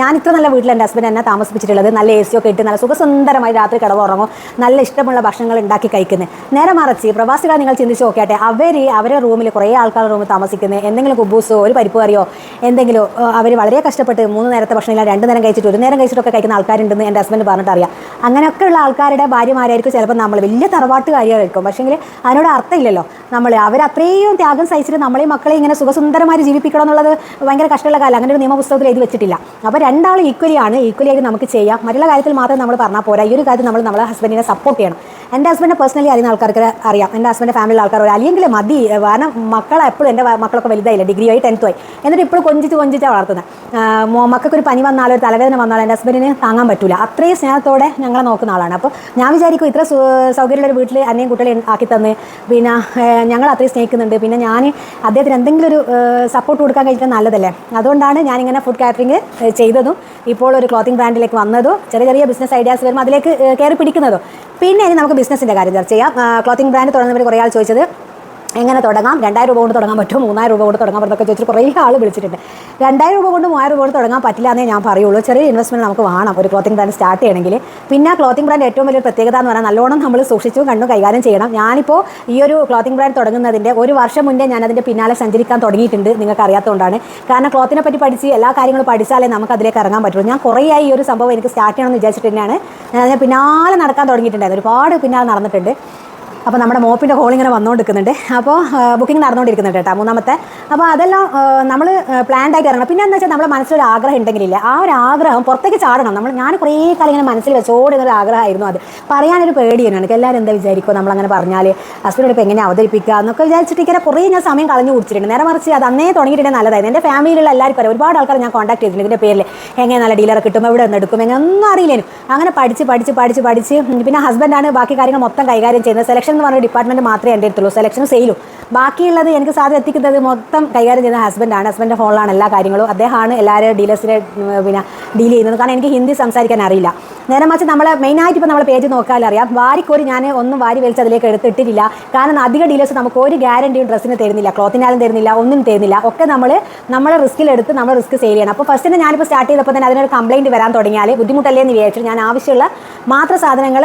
ഞാൻ ഇത്ര നല്ല വീട്ടിൽ എന്റെ ഹസ്ബൻഡ് എന്നെ താമസിപ്പിച്ചിട്ടുള്ളത് നല്ല എ സി ഒക്കെ ഇട്ട് നല്ല സുഖസുന്ദരമായി രാത്രി കിടവ് ഉറങ്ങും നല്ല ഇഷ്ടമുള്ള ഭക്ഷണങ്ങൾ ഉണ്ടാക്കി കഴിക്കുന്നത് നേരെ മറിച്ച് പ്രവാസികളെ നിങ്ങൾ ചിന്തിച്ച് നോക്കിയാട്ടെ അവർ അവരുടെ റൂമിൽ കുറേ ആൾക്കാർ റൂമിൽ താമസിക്കുന്നത് എന്തെങ്കിലും കുബൂസോ ഒരു പരിപ്പ് കറിയോ എന്തെങ്കിലും അവർ വളരെ കഷ്ടപ്പെട്ട് മൂന്ന് നേരത്തെ ഭക്ഷണം ഇല്ല രണ്ട് നേരം കഴിച്ചിട്ട് ഒരു നേരം കഴിച്ചിട്ടൊക്കെ കഴിക്കുന്ന ആൾക്കാരുണ്ടെന്ന് എന്റെ ഹസ്ബൻഡ് പറഞ്ഞിട്ട് അറിയാം അങ്ങനെയൊക്കെയുള്ള ആൾക്കാരുടെ ഭാര്യമാരായിരിക്കും ചിലപ്പോൾ നമ്മൾ വലിയ തറവാട്ടുകാരിയായിരിക്കും പക്ഷേങ്കിൽ അതിനോട് അർത്ഥമില്ലല്ലോ നമ്മൾ അവരത്രയും ത്യാഗം സഹിച്ചിട്ട് നമ്മളെ മക്കളെ ഇങ്ങനെ സുഖസുന്ദരമായി ജീവിപ്പിക്കണം എന്നുള്ളത് ഭയങ്കര കഷ്ടമുള്ള കാലം. അങ്ങനെ ഒരു നിയമപുസ്തകത്തിൽ എഴുതി വെച്ചിട്ടില്ല. അപ്പോൾ രണ്ടാളും ആണ്. ഈക്വലി ആയിട്ട് നമുക്ക് ചെയ്യാം. മറ്റുള്ള കാര്യത്തിൽ മാത്രം നമ്മൾ പറഞ്ഞാൽ പോരാ. ഈ ഒരു കാര്യത്തിൽ നമ്മൾ നമ്മളെ ഹസ്ബൻഡിനെ സപ്പോർട്ട് ചെയ്യണം. എന്റെ ഹസ്ബൻഡിനെ പേഴ്സണലി അറിയുന്ന ആൾക്കാർക്ക് അറിയാം. എന്റെ ഹസ്ബൻഡ് ഫാമിലി ആൾക്കാർ അറിയാം. അല്ലെങ്കിൽ മതി. കാരണം മക്കളെ എപ്പോഴും എന്റെ മക്കളൊക്കെ വലുതായില്ല? ഡിഗ്രി ആയി ടെൻത്ത് ആയി. എന്നിട്ട് ഇപ്പോഴും കൊഞ്ചിച്ച് കൊഞ്ചിച്ചാണ് വളർത്തുന്നത് മക്കൾക്ക് ഒരു പനി വന്നാലോ ഒരു തലവേദന വന്നാലോ എന്റെ ഹസ്ബൻഡിന് താങ്ങാൻ പറ്റില്ല അത്രയും സ്നേഹത്തോടെ ഞങ്ങളെ നോക്കുന്ന ആളാണ്. അപ്പോൾ ഞാൻ വിചാരിക്കും ഇത്ര സൗകര്യമുള്ള ഒരു വീട്ടിൽ അന്നെയും കുട്ടികളെ ആക്കി തന്ന്. പിന്നെ ഞങ്ങൾ അത്രയും സ്നേഹിക്കുന്നുണ്ട്. പിന്നെ ഞാൻ അദ്ദേഹത്തിന് എന്തെങ്കിലും ഒരു സപ്പോർട്ട് കൊടുക്കാൻ കഴിഞ്ഞാൽ നല്ലതല്ലേ? അതുകൊണ്ടാണ് ഞാനിങ്ങനെ ഫുഡ് കാറ്ററിംഗ് ചെയ്തതും ഇപ്പോൾ ഒരു ക്ലോത്തിങ് ബ്രാൻഡിലേക്ക് വന്നതും ചെറിയ ചെറിയ ബിസിനസ് ഐഡിയാസ് വരുമ്പോൾ അതിലേക്ക് കയറി പിടിക്കുന്നതും. പിന്നെ ഇനി നമുക്ക് ബിസിനസ്സിന്റെ കാര്യം ചർച്ച ചെയ്യാം ക്ലോത്തിങ് ബ്രാൻഡ് തുടങ്ങുന്നവർ കുറേ ആൾ ചോദിച്ചത് എങ്ങനെ തുടങ്ങാം? രണ്ടായിരം രൂപ കൊണ്ട് തുടങ്ങാൻ പറ്റുമോ? മൂന്നായിരം രൂപ കൊണ്ട് തുടങ്ങാൻ പറ്റുമൊക്കെ ചോദിച്ചിട്ട് കുറേ ആൾ വിളിച്ചിട്ടുണ്ട്. രണ്ടായിരം രൂപ കൊണ്ട് മൂവായിരം രൂപ കൊണ്ട് തുടങ്ങാൻ പറ്റില്ല എന്നേ ഞാൻ പറയുള്ളൂ. ചെറിയ ഇൻവെസ്റ്റ്മെന്റ് നമുക്ക് വേണം. ഒരു ക്ലോത്തിങ് ബ്രാൻഡ് സ്റ്റാർട്ട് ചെയ്യണമെങ്കിൽ. പിന്നെ ക്ലോത്തിങ് ബ്രാൻഡ് ഏറ്റവും വലിയ പ്രത്യേകത എന്ന് പറഞ്ഞാൽ നല്ലോണം നമ്മൾ സൂക്ഷിച്ചും കണ്ടും കൈകാര്യം ചെയ്യണം. ഞാനിപ്പോൾ ഈ ഒരു ക്ലോത്തിങ് ബ്രാൻഡ് തുടങ്ങുന്നതിന്റെ ഒരു വർഷം മുന്നേ ഞാൻ അതിന്റെ പിന്നാലെ സഞ്ചരിക്കാൻ തുടങ്ങിയിട്ടുണ്ട് നിങ്ങൾക്ക് അറിയാത്തതുകൊണ്ടാണ് കാരണം ക്ലോത്തിനെ പറ്റി പഠിച്ച് എല്ലാ കാര്യങ്ങളും പഠിച്ചാലേ നമുക്ക് അതിലേക്ക് ഇറങ്ങാൻ പറ്റുള്ളൂ. ഞാൻ കുറേയായി ഈ ഒരു സംഭവം എനിക്ക് സ്റ്റാർട്ട് ചെയ്യണമെന്ന് വിചാരിച്ചിട്ട് തന്നെയാണ്. ഞാൻ പിന്നാലെ നടക്കാൻ തുടങ്ങിയിട്ടുണ്ടായിരുന്നു. ഒരുപാട് പിന്നാലെ നടന്നിട്ടുണ്ട്. അപ്പോൾ നമ്മുടെ മോപ്പിന്റെ കോൾ ഇങ്ങനെ വന്നുകൊണ്ടിരിക്കുന്നുണ്ട് അപ്പോൾ ബുക്കിംഗ് നടന്നുകൊണ്ടിരിക്കുന്നുണ്ട് കേട്ടോ മൂന്നാമത്തെ. അപ്പോൾ അതെല്ലാം നമ്മൾ പ്ലാൻഡ് ആയിട്ട് ഇറങ്ങണം. പിന്നെ എന്താ വെച്ചാൽ നമ്മുടെ മനസ്സിലൊരു ആഗ്രഹം ഉണ്ടെങ്കിലില്ല. ആ ഒരു ആഗ്രഹം പുറത്തേക്ക് ചാടണം. നമ്മൾ ഞാൻ കുറേ കാലം ഇങ്ങനെ മനസ്സിൽ വെച്ചോടുന്ന ഒരു ആഗ്രഹമായിരുന്നു അത്. പറയാനൊരു പേടിയാണ് എനിക്ക് എല്ലാവരും എന്താ വിചാരിക്കുമോ നമ്മളങ്ങനെ പറഞ്ഞാൽ ഹസ്ബൻഡോട് ഇപ്പോൾ എങ്ങനെ അവതരിപ്പിക്കുക എന്നൊക്കെ വിചാരിച്ചിട്ട് ഇങ്ങനെ കുറേ ഞാൻ സമയം കളഞ്ഞു കുടിച്ചിട്ടുണ്ട്. നേരെ മറിച്ച് അത് അന്നേ തുടങ്ങിയിട്ടുണ്ടെങ്കിൽ നല്ലതായിരുന്നു. എന്റെ ഫാമിലിയിലുള്ള എല്ലാവർക്കും അറിയാം. ഒരുപാട് ആൾക്കാർ ഞാൻ കോൺടാക്ട് ചെയ്തിട്ടുണ്ട്. ഇതിന്റെ പേരിൽ എങ്ങനെ നല്ല ഡീലറെ കിട്ടും എവിടെ നിന്ന് എടുക്കും എങ്ങനെ ഒന്നും അറിയില്ലേനും. അങ്ങനെ പഠിച്ച് പഠിച്ച് പഠിച്ച് പഠിച്ച് പിന്നെ ഹസ്ബൻഡാണ് ബാക്കി കാര്യങ്ങൾ മൊത്തം കൈകാര്യം ചെയ്യുന്നത്. സെലക്ഷൻ എന്ന് പറഞ്ഞ ഡിപ്പാർട്ട്മെന്റ് മാത്രമേ എന്റെ അടുത്തുള്ളൂ. സെലക്ഷനും സെയിലും ബാക്കിയുള്ളത് എനിക്ക് സാധനം എത്തിക്കുന്നത് മൊത്തം കൈകാര്യം ചെയ്യുന്ന ഹസ്ബൻഡാണ് ഹസ്ബൻഡിന്റെ ഫോണിലാണ് എല്ലാ കാര്യങ്ങളും. അദ്ദേഹമാണ് എല്ലാവരും ഡീലേഴ്സിനെ പിന്നെ ഡീൽ ചെയ്യുന്നത്. കാരണം എനിക്ക് ഹിന്ദി സംസാരിക്കാൻ അറിയില്ല. നേരെ മറിച്ച് നമ്മൾ മെയിനായിട്ട് ഇപ്പോൾ നമ്മൾ പേജ് നോക്കാൻ അറിയാം. വാരിക്കോരി ഞാൻ ഒന്നും വാരി വലിച്ച് അതിലേക്ക് എടുത്തിട്ടില്ല. കാരണം അധിക ഡീലേഴ്സ് നമുക്ക് ഒരു ഗ്യാരണ്ടിയും ഡ്രസ്സിന് തരുന്നില്ല. ക്ലോത്തിനാലും തരുന്നില്ല. ഒന്നും തരുന്നില്ല. ഒക്കെ നമ്മൾ നമ്മളെ റിസ്കിലെടുത്ത് നമ്മൾ റിസ്ക് സെയിൽ ചെയ്യണം. അപ്പോൾ ഫസ്റ്റ് തന്നെ ഞാനിപ്പോൾ സ്റ്റാർട്ട് ചെയ്തപ്പോൾ തന്നെ അതിനൊരു കംപ്ലയിന്റ് വരാൻ തുടങ്ങിയാൽ ബുദ്ധിമുട്ടല്ലേ എന്ന് വിചാരിച്ചു ഞാൻ ആവശ്യമുള്ള മാത്ര സാധനങ്ങൾ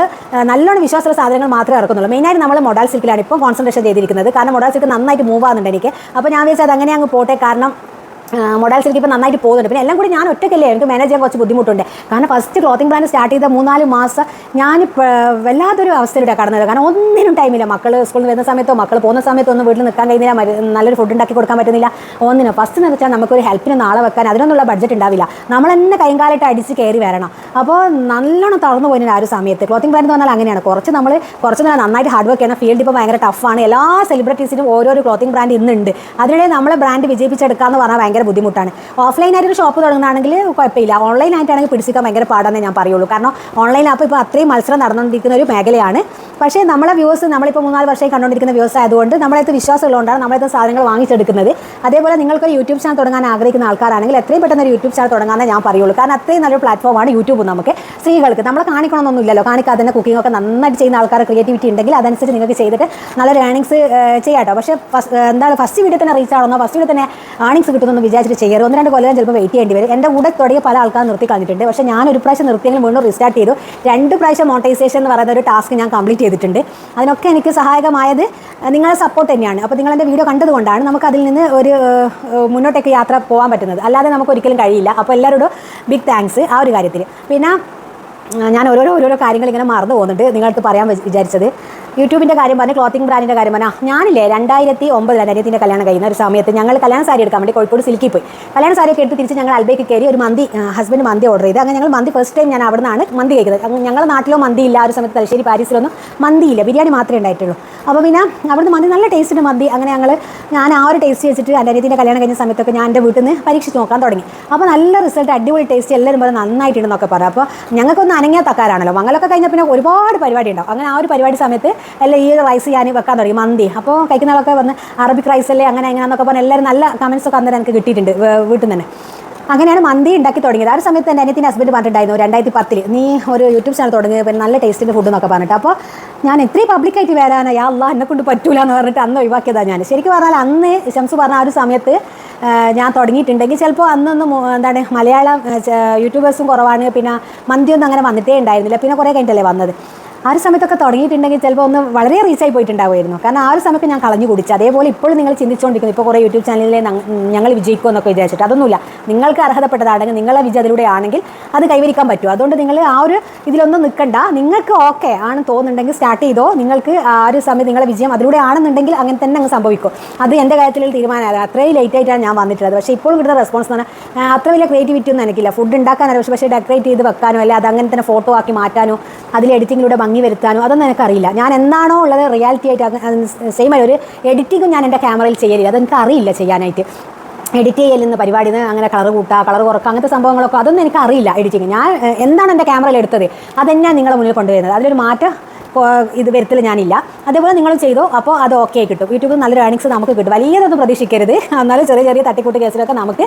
നല്ലോണം വിശ്വാസമുള്ള സാധനങ്ങൾ മാത്രമേ ഇറക്കുന്നുള്ളൂ. മെയിനായിട്ട് നമ്മൾ മൊഡാൽ സിൽക്കിലാണ് ഇപ്പോൾ കോൺസെൻട്രേഷൻ ചെയ്തിരിക്കുന്നത്. കാരണം മൊഡാൽ സിൽക്ക് നന്നായിട്ട് മൂവ് ആവുന്നുണ്ട് എനിക്ക്. അപ്പോൾ ഞാൻ വിചാരിച്ചത് അങ്ങനെ അങ്ങ് പോട്ടെ. കാരണം മൊഡൽ എനിക്ക് ഇപ്പോൾ നന്നായിട്ട് പോകുന്നുണ്ട്. പിന്നെ എല്ലാം കൂടി ഞാൻ ഒറ്റയ്ക്കല്ലേ എനിക്ക് മാനേജ് ചെയ്യാൻ കുറച്ച് ബുദ്ധിമുട്ടുണ്ട്. കാരണം ഫസ്റ്റ് ക്ലോത്തിങ് ബ്രാൻഡ് സ്റ്റാർട്ട് ചെയ്ത മൂന്നാൽ മാസം ഞാൻ ഇപ്പ- വല്ലാത്തൊരു അവസ്ഥയിലൂടെ കടന്നത്. കാരണം ഒന്നിനും ടൈമില്ല മക്കൾ സ്കൂളിൽ വരുന്ന സമയത്തോ മക്കൾ പോകുന്ന സമയത്തോ ഒന്നും വീട്ടിൽ നിൽക്കാൻ കഴിയുന്നില്ല. നല്ലൊരു ഫുഡ് ഉണ്ടാക്കി കൊടുക്കാൻ പറ്റുന്നില്ല. ഒന്നിനും. ഫസ്റ്റ് എന്ന് വെച്ചാൽ നമുക്കൊരു ഹെൽപ്പിന് നാളെ വെക്കാൻ അതിനൊന്നുള്ള ബഡ്ജറ്റ് ഉണ്ടാവില്ല. നമ്മൾ തന്നെ കൈകാലായിട്ട് അടിച്ച് കയറി വരണം. അപ്പോൾ നല്ലോണം തളർന്നു പോയി ആ ഒരു സമയത്ത്. ക്ലോത്തിങ് ബ്രാൻഡ് എന്ന് പറഞ്ഞാൽ അങ്ങനെയാണ്. കുറച്ച് നമ്മൾ കുറച്ച് നേരം നന്നായിട്ട് ഹാർഡ് വർക്ക് ചെയ്യുന്ന ഫീൽഡ് ഇപ്പോൾ ഭയങ്കര ടഫാണ് എല്ലാ സെലിബ്രിറ്റീസിനും ഓരോ ക്ലോത്തിങ് ബ്രാൻഡ് ഇന്നുണ്ട്. അതിനിടെ നമ്മളെ ബ്രാൻഡ് വിജയിപ്പിച്ചെടുക്കുക എന്ന് പറഞ്ഞാൽ ഭയങ്കര ബുദ്ധിമുട്ടാണ്. ഓഫ്ലൈൻ ആയിട്ട് ഒരു ഷോപ്പ് തുടങ്ങുകയാണെങ്കിൽ കുഴപ്പമില്ല. ഓൺലൈൻ ആയിട്ടാണെങ്കിൽ പിടിച്ചിക്കാൻ ഭയങ്കര പാടാന്നേ ഞാൻ പറയുള്ളൂ. കാരണം ഓൺലൈൻ ആപ്പ് ഇപ്പോൾ അത്രയും മത്സരം നടന്നുകൊണ്ടിരിക്കുന്ന ഒരു മേഖലയാണ്. പക്ഷേ നമ്മളെ വ്യൂസ് നമ്മളിപ്പോൾ മൂന്നാൽ വർഷമായി കണ്ടുകൊണ്ടിരിക്കുന്ന വ്യൂസ് ആയതുകൊണ്ട് നമ്മളടുത്ത് വിശ്വാസമുള്ളതുകൊണ്ടാണ് നമ്മളടുത്ത് സാധനങ്ങൾ വാങ്ങിച്ചെടുക്കുന്നത്. അതേപോലെ നിങ്ങൾക്കൊരു യൂട്യൂബ് ചാനൽ തുടങ്ങാൻ ആഗ്രഹിക്കുന്ന ആൾക്കാരാണെങ്കിൽ എത്രയും പെട്ടെന്ന് ഒരു യൂട്യൂബ് ചാനൽ തുടങ്ങാമെന്ന് ഞാൻ പറയുള്ളൂ. കാരണം അത്രയും നല്ലൊരു പ്ലാറ്റ്ഫോമാണ് യൂട്യൂബ് നമുക്ക്. സ്ത്രീകൾക്ക് നമ്മളെ കാണിക്കണമെന്നൊന്നുമില്ലല്ലോ. കാണിക്കാതെ തന്നെ കുക്കിംഗ് ഒക്കെ നന്നായിട്ട് ചെയ്യുന്ന ആൾക്കാർ ക്രിയേറ്റിവിറ്റി ഉണ്ടെങ്കിൽ അതനുസരിച്ച് നിങ്ങൾക്ക് ചെയ്തിട്ട് നല്ല ഏണിങ്സ് ചെയ്യാട്ടോ. പക്ഷേ എന്താണ് ഫസ്റ്റ് വീഡിയോ തന്നെ റീച്ച് ആവണമെന്നോ ഫസ്റ്റ് വീഡിയോ തന്നെ ഏണിങ്സ് കിട്ടുമെന്ന് വിചാരിച്ചിട്ട് ചെയ്യരുത് ഒന്ന് രണ്ട് കൊല്ലം ചിലപ്പോൾ വെയിറ്റ് ചെയ്യേണ്ടി വരും. എന്റെ കൂടെ തുടങ്ങിയ പല ആൾക്കാർ നിർത്തി കളഞ്ഞിട്ടുണ്ട്. പക്ഷേ ഞാൻ ഒരു പ്രാവശ്യം നിർത്തിയെങ്കിലും വീണ്ടും റീസ്റ്റാർട്ട് ചെയ്തു. രണ്ട് പ്രാവശ്യം മോണിറ്റൈസേഷൻ എന്ന് പറയുന്ന ഒരു ടാസ്ക് ഞാൻ കംപ്ലീറ്റ് ചെയ്തിട്ടുണ്ട്. അതിനൊക്കെ എനിക്ക് സഹായകമായത് നിങ്ങളുടെ നിങ്ങളെ സപ്പോർട്ട് തന്നെയാണ്. അപ്പോൾ നിങ്ങൾ എന്റെ വീഡിയോ കണ്ടതുകൊണ്ടാണ് നമുക്ക് അതിൽ നിന്ന് ഒരു മുന്നോട്ടേക്ക് യാത്ര പോകാൻ പറ്റുന്നത്. അല്ലാതെ നമുക്ക് ഒരിക്കലും കഴിയില്ല. അപ്പോൾ എല്ലാവരോടും ബിഗ് താങ്ക്സ് ആ ഒരു കാര്യത്തിൽ. പിന്നെ ഞാൻ ഓരോരോ ഓരോരോ കാര്യങ്ങൾ ഇങ്ങനെ മറന്നു പോകുന്നുണ്ട്. നിങ്ങളടുത്ത് പറയാൻ വിചാരിച്ചത്. യൂട്യൂബിന്റെ കാര്യം പറഞ്ഞു ക്ലോത്തിങ് ബ്രാൻഡിന്റെ കാര്യം പറഞ്ഞാൽ ഞാനില്ലേ രണ്ടായിരത്തി ഒമ്പതിൽ അനിയത്തിന്റെ കല്യാണം കഴിയുന്ന ഒരു സമയത്ത് ഞങ്ങൾ കല്യാണ സാരി എടുക്കാൻ വേണ്ടി കോഴിക്കോട് സിൽക്കി പോയി. കല്യാണ സാരി ഒക്കെ എടുത്ത് തിരിച്ച് ഞങ്ങൾ അൽബേക്ക് കയറി ഒരു മന്തി ഹസ്ബൻഡ് മന്തി ഓർഡർ ചെയ്ത്. അങ്ങനെ ഞങ്ങൾ മന്തി ഫസ്റ്റ് ടൈം ഞാൻ അവിടെ നിന്നാണ് മന്തി കഴിക്കുന്നത്. ഞങ്ങളുടെ നാട്ടിലോ മന്തി ഇല്ല ആ ഒരു സമയത്ത് തലശ്ശേരി പാരീസിലൊന്നും മന്തി ഇല്ല ബിരിയാണി മാത്രമേ ഉണ്ടായിട്ടുള്ളൂ. അപ്പോൾ പിന്നെ അവിടുന്ന് മന്തി നല്ല ടേസ്റ്റിന്റെ മന്തി. അങ്ങനെ ഞങ്ങൾ ഞാൻ ആ ഒരു ടേസ്റ്റ് വെച്ചിട്ട് എന്റെ അനിയത്തിന്റെ കല്യാണം കഴിഞ്ഞ സമയത്തൊക്കെ ഞാൻ എന്റെ വീട്ടിൽ നിന്ന് പരീക്ഷിച്ച് നോക്കാൻ തുടങ്ങി. അപ്പോൾ നല്ല റിസൾട്ട് അടിപൊളി ടേസ്റ്റ് എല്ലാവരും പറഞ്ഞ് നന്നായിട്ടുണ്ടെന്നൊക്കെ പറയാം. അപ്പോൾ ഞങ്ങൾക്കൊന്ന് അനങ്ങിയ തക്കാരാണല്ലോ. മംഗലൊക്കെ കഴിഞ്ഞാൽ പിന്നെ ഒരുപാട് പരിപാടി ഉണ്ടാവും. അങ്ങനെ ആ ഒരു പരിപാടി സമയത്ത് എല്ലാം ഈ റൈസ് ഞാൻ വെക്കാൻ തുടങ്ങി മന്തി. അപ്പോൾ കഴിക്കുന്ന ആളൊക്കെ വന്ന് അറബിക് റൈസ് അല്ലേ അങ്ങനെ എങ്ങനെയാണെന്നൊക്കെ പറഞ്ഞ് എല്ലാവരും നല്ല കമൻസ് ഒക്കെ അന്നേരം എനിക്ക് കിട്ടിയിട്ടുണ്ട് വീട്ടിൽ നിന്ന് തന്നെ. അങ്ങനെയാണ് മന്തി ഉണ്ടാക്കി തുടങ്ങിയത്. ആ ഒരു സമയത്ത് എന്റെ അനിയത്തിന്റെ ഹസ്ബൻഡ് പറഞ്ഞിട്ടുണ്ടായിരുന്നു രണ്ടായിരത്തി പത്തിൽ നീ ഒരു യൂട്യൂബ് ചാനൽ തുടങ്ങിയത് പിന്നെ നല്ല ടേസ്റ്റിന്റെ ഫുഡ് എന്നൊക്കെ പറഞ്ഞിട്ട്. അപ്പോൾ ഞാൻ ഇത്രയും പബ്ലിക്കായിട്ട് വരാനാ യാ അല്ല എന്നെ കൊണ്ട് പറ്റൂല എന്ന് പറഞ്ഞിട്ട് അന്ന് ഒഴിവാക്കിയതാണ് ഞാൻ. ശരിക്കും പറഞ്ഞാൽ അന്ന് ശംസ് പറഞ്ഞ ആ ഒരു സമയത്ത് ഞാൻ തുടങ്ങിയിട്ടുണ്ടെങ്കിൽ ചിലപ്പോൾ അന്നൊന്നും എന്താണ് മലയാളം യൂട്യൂബേഴ്സും കുറവാണ് പിന്നെ മന്തിയൊന്നും അങ്ങനെ വന്നിട്ടേ ഉണ്ടായിരുന്നില്ല. പിന്നെ കുറേ കഴിഞ്ഞിട്ടല്ലേ വന്നത്. ആ ഒരു സമയത്തൊക്കെ തുടങ്ങിയിട്ടുണ്ടെങ്കിൽ ചിലപ്പോൾ ഒന്ന് വളരെ റീച്ചായി പോയിട്ടുണ്ടാവുമായിരുന്നു. കാരണം ആ ഒരു സമയത്ത് ഞാൻ കളഞ്ഞു കുടിച്ചു. അതേപോലെ ഇപ്പോഴും നിങ്ങൾ ചിന്തിച്ചുകൊണ്ടിരിക്കുന്നു. ഇപ്പോൾ കുറേ യൂട്യൂബ് ചാനലിലെ ഞങ്ങൾ വിജയിക്കുമോ എന്നൊക്കെ വിചാരിച്ചിട്ട്. അതൊന്നുമില്ല. നിങ്ങൾക്ക് അർഹതപ്പെട്ടതാണെങ്കിൽ നിങ്ങളെ വിജയം അതിലൂടെ ആണെങ്കിൽ അത് കൈവരിക്കാൻ പറ്റും. അതുകൊണ്ട് നിങ്ങൾ ആ ഒരു ഇതിലൊന്നും നിൽക്കണ്ട. നിങ്ങൾക്ക് ഓക്കെ ആണ് തോന്നുന്നുണ്ടെങ്കിൽ സ്റ്റാർട്ട് ചെയ്തോ. നിങ്ങൾക്ക് ആ ഒരു സമയത്ത് നിങ്ങളെ വിജയം അതിലൂടെ ആണെന്നുണ്ടെങ്കിൽ അങ്ങനെ തന്നെ അങ്ങ് സംഭവിക്കും. അത് എന്റെ കാര്യത്തിൽ തീരുമാനമാണ്. അത്രയും ലേറ്റ് ആയിട്ടാണ് ഞാൻ വന്നിട്ടുള്ളത്. പക്ഷേ ഇപ്പോഴും കിട്ടുന്ന റെസ്പോൺസ് എന്ന് പറഞ്ഞാൽ അത്ര വലിയ ക്രിയേറ്റിവിറ്റി ഒന്നും എനിക്കില്ല. ഫുഡ് ഉണ്ടാക്കാൻ പക്ഷേ ഡെക്കറേറ്റ് ചെയ്ത് വെക്കാനോ അല്ല അത് അങ്ങനെ തന്നെ ഫോട്ടോ ആക്കി മാറ്റാനോ അതിൽ എഡിറ്റിങ്ങിലൂടെ ഭംഗി വരുത്താനോ അതൊന്നും എനിക്കറിയില്ല. ഞാൻ എന്താണോ ഉള്ളത് റിയാലിറ്റി ആയിട്ട് സെയിം ആയി ഒരു എഡിറ്റിങ്ങും ഞാൻ എന്റെ ക്യാമറയിൽ ചെയ്യലില്ല. അതെനിക്ക് അറിയില്ല ചെയ്യാനായിട്ട്. എഡിറ്റ് ചെയ്യലെന്ന് പരിപാടി അങ്ങനെ കളർ കൂട്ടുക കളർ കുറക്കുക അങ്ങനത്തെ സംഭവങ്ങളൊക്കെ അതൊന്നും എനിക്ക് അറിയില്ല എഡിറ്റിങ് ഞാൻ എന്താണ് എന്റെ ക്യാമറയിൽ എടുത്തത്? അതെന്നാണ് നിങ്ങളുടെ മുന്നിൽ കൊണ്ടുവരുന്നത്? അതിലൊരു മാറ്റം ഇത് വരുത്തൽ ഞാനില്ല. അതേപോലെ നിങ്ങൾ ചെയ്തോ. അപ്പോൾ അത് ഓക്കെ കിട്ടും. യൂട്യൂബിൽ നല്ലൊരു ഏണിങ്സ് നമുക്ക് കിട്ടും. വലിയതൊന്നും പ്രതീക്ഷിക്കരുത്. എന്നാലും ചെറിയ ചെറിയ തട്ടിക്കൂട്ട് കേസിലൊക്കെ നമുക്ക്